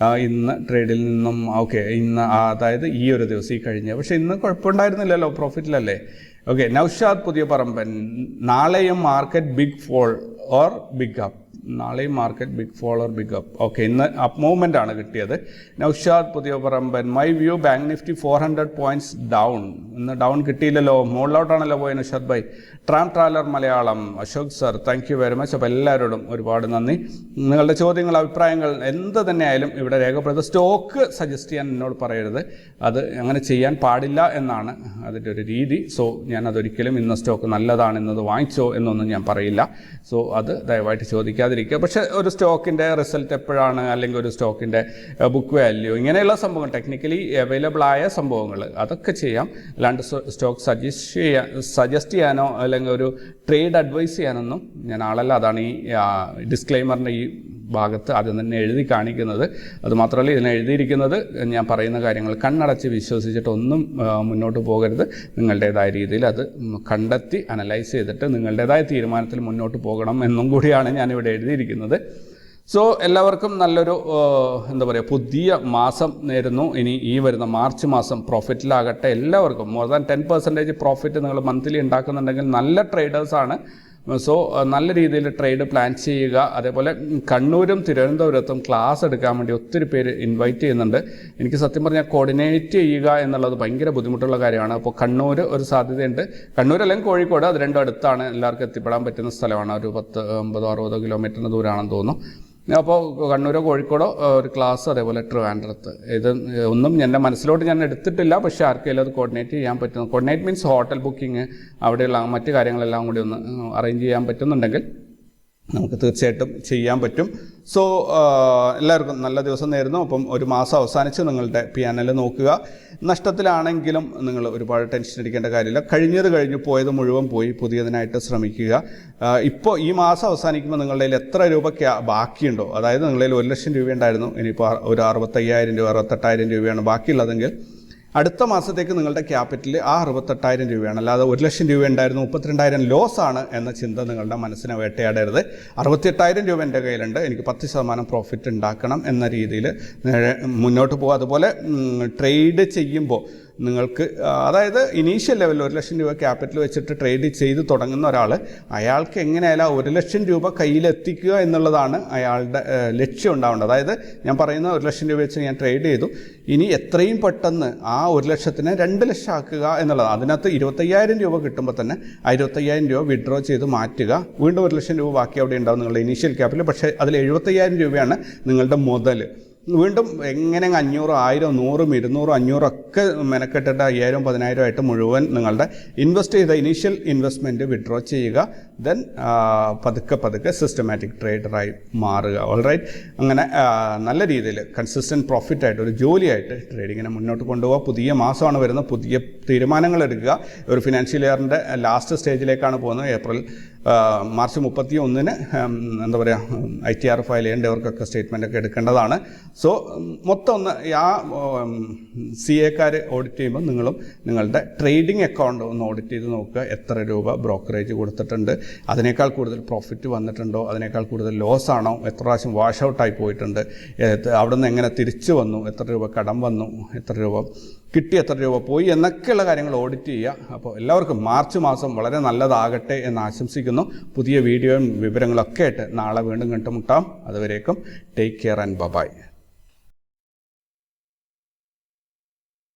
ഇന്ന് ട്രേഡിൽ നിന്നും ഓക്കെ ഇന്ന് അതായത് ഈ ഒരു ദിവസം ഈ കഴിഞ്ഞ പക്ഷേ ഇന്ന് കുഴപ്പമുണ്ടായിരുന്നില്ലല്ലോ പ്രോഫിറ്റിലല്ലേ ഓക്കെ നൗഷാദ് പുതിയ പറമ്പൻ നാളെയും market big fall or big up നാളെയും market big fall or big up okay ഇന്ന് അപ്പ് മൂവ്മെന്റ് ആണ് കിട്ടിയത്. Noushad Puthiya Paramban my view bank Nifty four hundred points down ഇന്ന് ഡൗൺ കിട്ടിയില്ലല്ലോ. മുകളിലോട്ടാണല്ലോ പോയത് Noushad bhai. Tram traveller Malayalam. Ashok sir thank you very much അപ്പോൾ എല്ലാവരോടും ഒരുപാട് നന്ദി. നിങ്ങളുടെ ചോദ്യങ്ങൾ അഭിപ്രായങ്ങൾ എന്ത് തന്നെ ആയാലും ഇവിടെ രേഖപ്പെടുത്ത സ്റ്റോക്ക് സജസ്റ്റ് ചെയ്യാൻ എന്നോട് പറയരുത്. അത് അങ്ങനെ ചെയ്യാൻ പാടില്ല എന്നാണ് അതിന്റെ ഒരു രീതി. സോ ഞാൻ അതൊരിക്കലും ഇന്ന സ്റ്റോക്ക് നല്ലതാണ് ഇന്നത് വാങ്ങിച്ചോ എന്നൊന്നും ഞാൻ പറയില്ല. സോ അത് ദയവായിട്ട് ചോദിക്കാതിരിക്കുക പക്ഷെ ഒരു സ്റ്റോക്കിന്റെ റിസൾട്ട് എപ്പോഴാണ്? അല്ലെങ്കിൽ ഒരു സ്റ്റോക്കിന്റെ ബുക്ക് വാല്യൂ ഇങ്ങനെയുള്ള സംഭവങ്ങൾ ടെക്നിക്കലി അവൈലബിൾ ആയ സംഭവങ്ങൾ അതൊക്കെ ചെയ്യാം. അല്ലാണ്ട് സ്റ്റോക്ക് സജസ്റ്റ് ചെയ്യാൻ സജസ്റ്റ് ചെയ്യാനോ അല്ലെങ്കിൽ ഒരു ട്രേഡ് അഡ്വൈസ് ചെയ്യാനൊന്നും ഞാൻ ആളല്ല. അതാണ് ഈ ഡിസ്ക്ലൈമറിന്റെ ഈ ഭാഗത്ത് ആദ്യം തന്നെ എഴുതി കാണിക്കുന്നത്. അതുമാത്രമല്ല ഇതിനെ എഴുതിയിരിക്കുന്നത് ഞാൻ പറയുന്ന കാര്യങ്ങൾ കണ്ണടച്ച് വിശ്വസിച്ചിട്ടൊന്നും മുന്നോട്ട് പോകരുത്. നിങ്ങളുടേതായ രീതിയിൽ അത് കണ്ടെത്തി അനലൈസ് ചെയ്തിട്ട് നിങ്ങളുടേതായ തീരുമാനത്തിൽ മുന്നോട്ട് പോകണം എന്നും കൂടിയാണ് ഞാനിവിടെ എഴുതിയിരിക്കുന്നത്. സോ എല്ലാവർക്കും നല്ലൊരു എന്താ പറയുക പുതിയ മാസം നേരുന്നു. ഇനി ഈ വരുന്ന മാർച്ച് മാസം പ്രോഫിറ്റിലാകട്ടെ എല്ലാവർക്കും more than ten percentage profit നിങ്ങൾ മന്ത്ലി ഉണ്ടാക്കുന്നുണ്ടെങ്കിൽ നല്ല ട്രേഡേഴ്സാണ് സോ നല്ല രീതിയിൽ ട്രേഡ് പ്ലാൻ ചെയ്യുക. അതേപോലെ കണ്ണൂരും തിരുവനന്തപുരത്തും ക്ലാസ് എടുക്കാൻ വേണ്ടി ഒത്തിരി പേര് ഇൻവൈറ്റ് ചെയ്യുന്നുണ്ട്. എനിക്ക് സത്യം പറഞ്ഞാൽ കോർഡിനേറ്റ് ചെയ്യുക എന്നുള്ളത് ഭയങ്കര ബുദ്ധിമുട്ടുള്ള കാര്യമാണ്. അപ്പോൾ കണ്ണൂർ ഒരു സാധ്യതയുണ്ട്. കണ്ണൂർ അല്ലെങ്കിൽ കോഴിക്കോട് അത് രണ്ടും അടുത്താണ്. എല്ലാവർക്കും എത്തിപ്പെടാൻ പറ്റുന്ന സ്ഥലമാണ്. ഒരു പത്ത് അമ്പതോ അറുപതോ കിലോമീറ്ററിന് ദൂരമാണെന്ന് തോന്നുന്നു. അപ്പോൾ കണ്ണൂരോ കോഴിക്കോടോ ഒരു ക്ലാസ് അതേപോലെ ട്രിവാൻഡ്രത്ത്. ഇത് ഒന്നും എന്റെ മനസ്സിലോട്ട് ഞാൻ എടുത്തിട്ടില്ല പക്ഷേ ആർക്കെങ്കിലും അത് കോർഡിനേറ്റ് ചെയ്യാൻ പറ്റുന്നു കോർഡിനേറ്റ് മീൻസ് ഹോട്ടൽ ബുക്കിംഗ് അവിടെയുള്ള മറ്റു കാര്യങ്ങളെല്ലാം കൂടി ഒന്ന് അറേഞ്ച് ചെയ്യാൻ പറ്റുന്നുണ്ടെങ്കിൽ നമുക്ക് തീർച്ചയായിട്ടും ചെയ്യാൻ പറ്റും. സോ എല്ലാവർക്കും നല്ല ദിവസം നേരുന്നു. അപ്പം ഒരു മാസം അവസാനിച്ച് നിങ്ങളുടെ പിയാനൽ നോക്കുക. നഷ്ടത്തിലാണെങ്കിലും നിങ്ങൾ ഒരുപാട് ടെൻഷൻ അടിക്കേണ്ട കാര്യമില്ല. കഴിഞ്ഞത് കഴിഞ്ഞു പോയത് മുഴുവൻ പോയി. പുതിയതിനായിട്ട് ശ്രമിക്കുക. ഇപ്പോൾ ഈ മാസം അവസാനിക്കുമ്പോൾ നിങ്ങളുടെ കയ്യിൽ എത്ര രൂപ ബാക്കിയുണ്ടോ? അതായത് നിങ്ങളുടെ ഒരു ലക്ഷം രൂപ ഉണ്ടായിരുന്നു. ഇനിയിപ്പോൾ ഒരു അറുപത്തയ്യായിരം രൂപ അറുപത്തെട്ടായിരം രൂപയാണ് ബാക്കിയുള്ളതെങ്കിൽ അടുത്ത മാസത്തേക്ക് നിങ്ങളുടെ ക്യാപിറ്റൽ ആ അറുപത്തെട്ടായിരം രൂപയാണ്. അല്ലാതെ ഒരു ലക്ഷം രൂപ ഉണ്ടായിരുന്നു മുപ്പത്തിരണ്ടായിരം ലോസ് ആണ് എന്ന ചിന്ത നിങ്ങളുടെ മനസ്സിനെ വേട്ടയാടരുത്. അറുപത്തിയെട്ടായിരം രൂപ എന്റെ കയ്യിലുണ്ട്. എനിക്ക് പത്ത് ശതമാനം പ്രോഫിറ്റ് ഉണ്ടാക്കണം എന്ന രീതിയിൽ മുന്നോട്ട് പോകുക അതുപോലെ ട്രേഡ് ചെയ്യുമ്പോൾ നിങ്ങൾക്ക് അതായത് ഇനീഷ്യൽ ലെവലിൽ ഒരു ലക്ഷം രൂപ ക്യാപിറ്റൽ വെച്ചിട്ട് ട്രേഡ് ചെയ്ത് തുടങ്ങുന്ന ഒരാൾ അയാൾക്ക് എങ്ങനെയായാലും ഒരു ലക്ഷം രൂപ കയ്യിലെത്തിക്കുക എന്നുള്ളതാണ് അയാളുടെ ലക്ഷ്യം ഉണ്ടാവേണ്ടത്. അതായത് ഞാൻ പറയുന്ന ഒരു ലക്ഷം രൂപ വെച്ച് ഞാൻ ട്രേഡ് ചെയ്തു. ഇനി എത്രയും പെട്ടെന്ന് ആ ഒരു ലക്ഷത്തിനെ രണ്ട് ലക്ഷം ആക്കുക എന്നുള്ളതാണ്. അതിനകത്ത് ഇരുപത്തയ്യായിരം രൂപ കിട്ടുമ്പോൾ തന്നെ ആ ഇരുപത്തയ്യായിരം രൂപ വിഡ്രോ ചെയ്ത് മാറ്റുക. വീണ്ടും ഒരു ലക്ഷം രൂപ ബാക്കി അവിടെ ഉണ്ടാവും നിങ്ങളുടെ ഇനീഷ്യൽ ക്യാപിറ്റൽ പക്ഷേ അതിൽ എഴുപത്തയ്യായിരം രൂപയാണ് നിങ്ങളുടെ മുതൽ. വീണ്ടും എങ്ങനെ അഞ്ഞൂറ് ആയിരം നൂറും ഇരുന്നൂറും അഞ്ഞൂറും ഒക്കെ മെനക്കെട്ടിട്ട് അയ്യായിരം പതിനായിരം ആയിട്ട് മുഴുവൻ നിങ്ങളുടെ ഇൻവെസ്റ്റ് ചെയ്ത ഇനീഷ്യൽ ഇൻവെസ്റ്റ്മെന്റ് വിഡ്രോ ചെയ്യുക. ദെൻ പതുക്കെ പതുക്കെ സിസ്റ്റമാറ്റിക് ട്രേഡറായി മാറുക. ഓൾറൈറ്റ് അങ്ങനെ നല്ല രീതിയിൽ കൺസിസ്റ്റന്റ് പ്രോഫിറ്റായിട്ട് ഒരു ജോലിയായിട്ട് ട്രേഡിങ്ങിനെ മുന്നോട്ട് കൊണ്ടുപോകുക പുതിയ മാസമാണ് വരുന്നത്. പുതിയ തീരുമാനങ്ങൾ എടുക്കുക. ഒരു ഫിനാൻഷ്യൽ ഇയറിന്റെ ലാസ്റ്റ് സ്റ്റേജിലേക്കാണ് പോകുന്നത്. ഏപ്രിൽ മാർച്ച് മുപ്പത്തി ഒന്നിന് എന്താ പറയുക ഐ ടി ആർ ഫയൽ ചെയ്യേണ്ടവർക്കൊക്കെ സ്റ്റേറ്റ്മെന്റ് ഒക്കെ എടുക്കേണ്ടതാണ്. സോ മൊത്തം ഒന്ന് ആ സി എക്കാർ ഓഡിറ്റ് ചെയ്യുമ്പോൾ നിങ്ങളും നിങ്ങളുടെ ട്രേഡിംഗ് അക്കൗണ്ട് ഒന്ന് ഓഡിറ്റ് ചെയ്ത് നോക്കുക. എത്ര രൂപ ബ്രോക്കറേജ് കൊടുത്തിട്ടുണ്ട് അതിനേക്കാൾ കൂടുതൽ പ്രോഫിറ്റ് വന്നിട്ടുണ്ടോ അതിനേക്കാൾ കൂടുതൽ ലോസ് ആണോ എത്ര പ്രാവശ്യം വാഷ് ഔട്ടായി പോയിട്ടുണ്ട് അവിടെ നിന്ന് എങ്ങനെ തിരിച്ചു വന്നു എത്ര രൂപ കടം വന്നു എത്ര രൂപ കിട്ടി എത്ര രൂപ പോയി എന്നൊക്കെയുള്ള കാര്യങ്ങൾ ഓഡിറ്റ് ചെയ്യുക. അപ്പോൾ എല്ലാവർക്കും മാർച്ച് മാസം വളരെ നല്ലതാകട്ടെ എന്ന് ആശംസിക്കുന്നു. പുതിയ വീഡിയോയും വിവരങ്ങളൊക്കെ ആയിട്ട് നാളെ വീണ്ടും കണ്ടുമുട്ടാം. അതുവരേക്കും ടേക്ക് കെയർ ആൻഡ് ബബായ്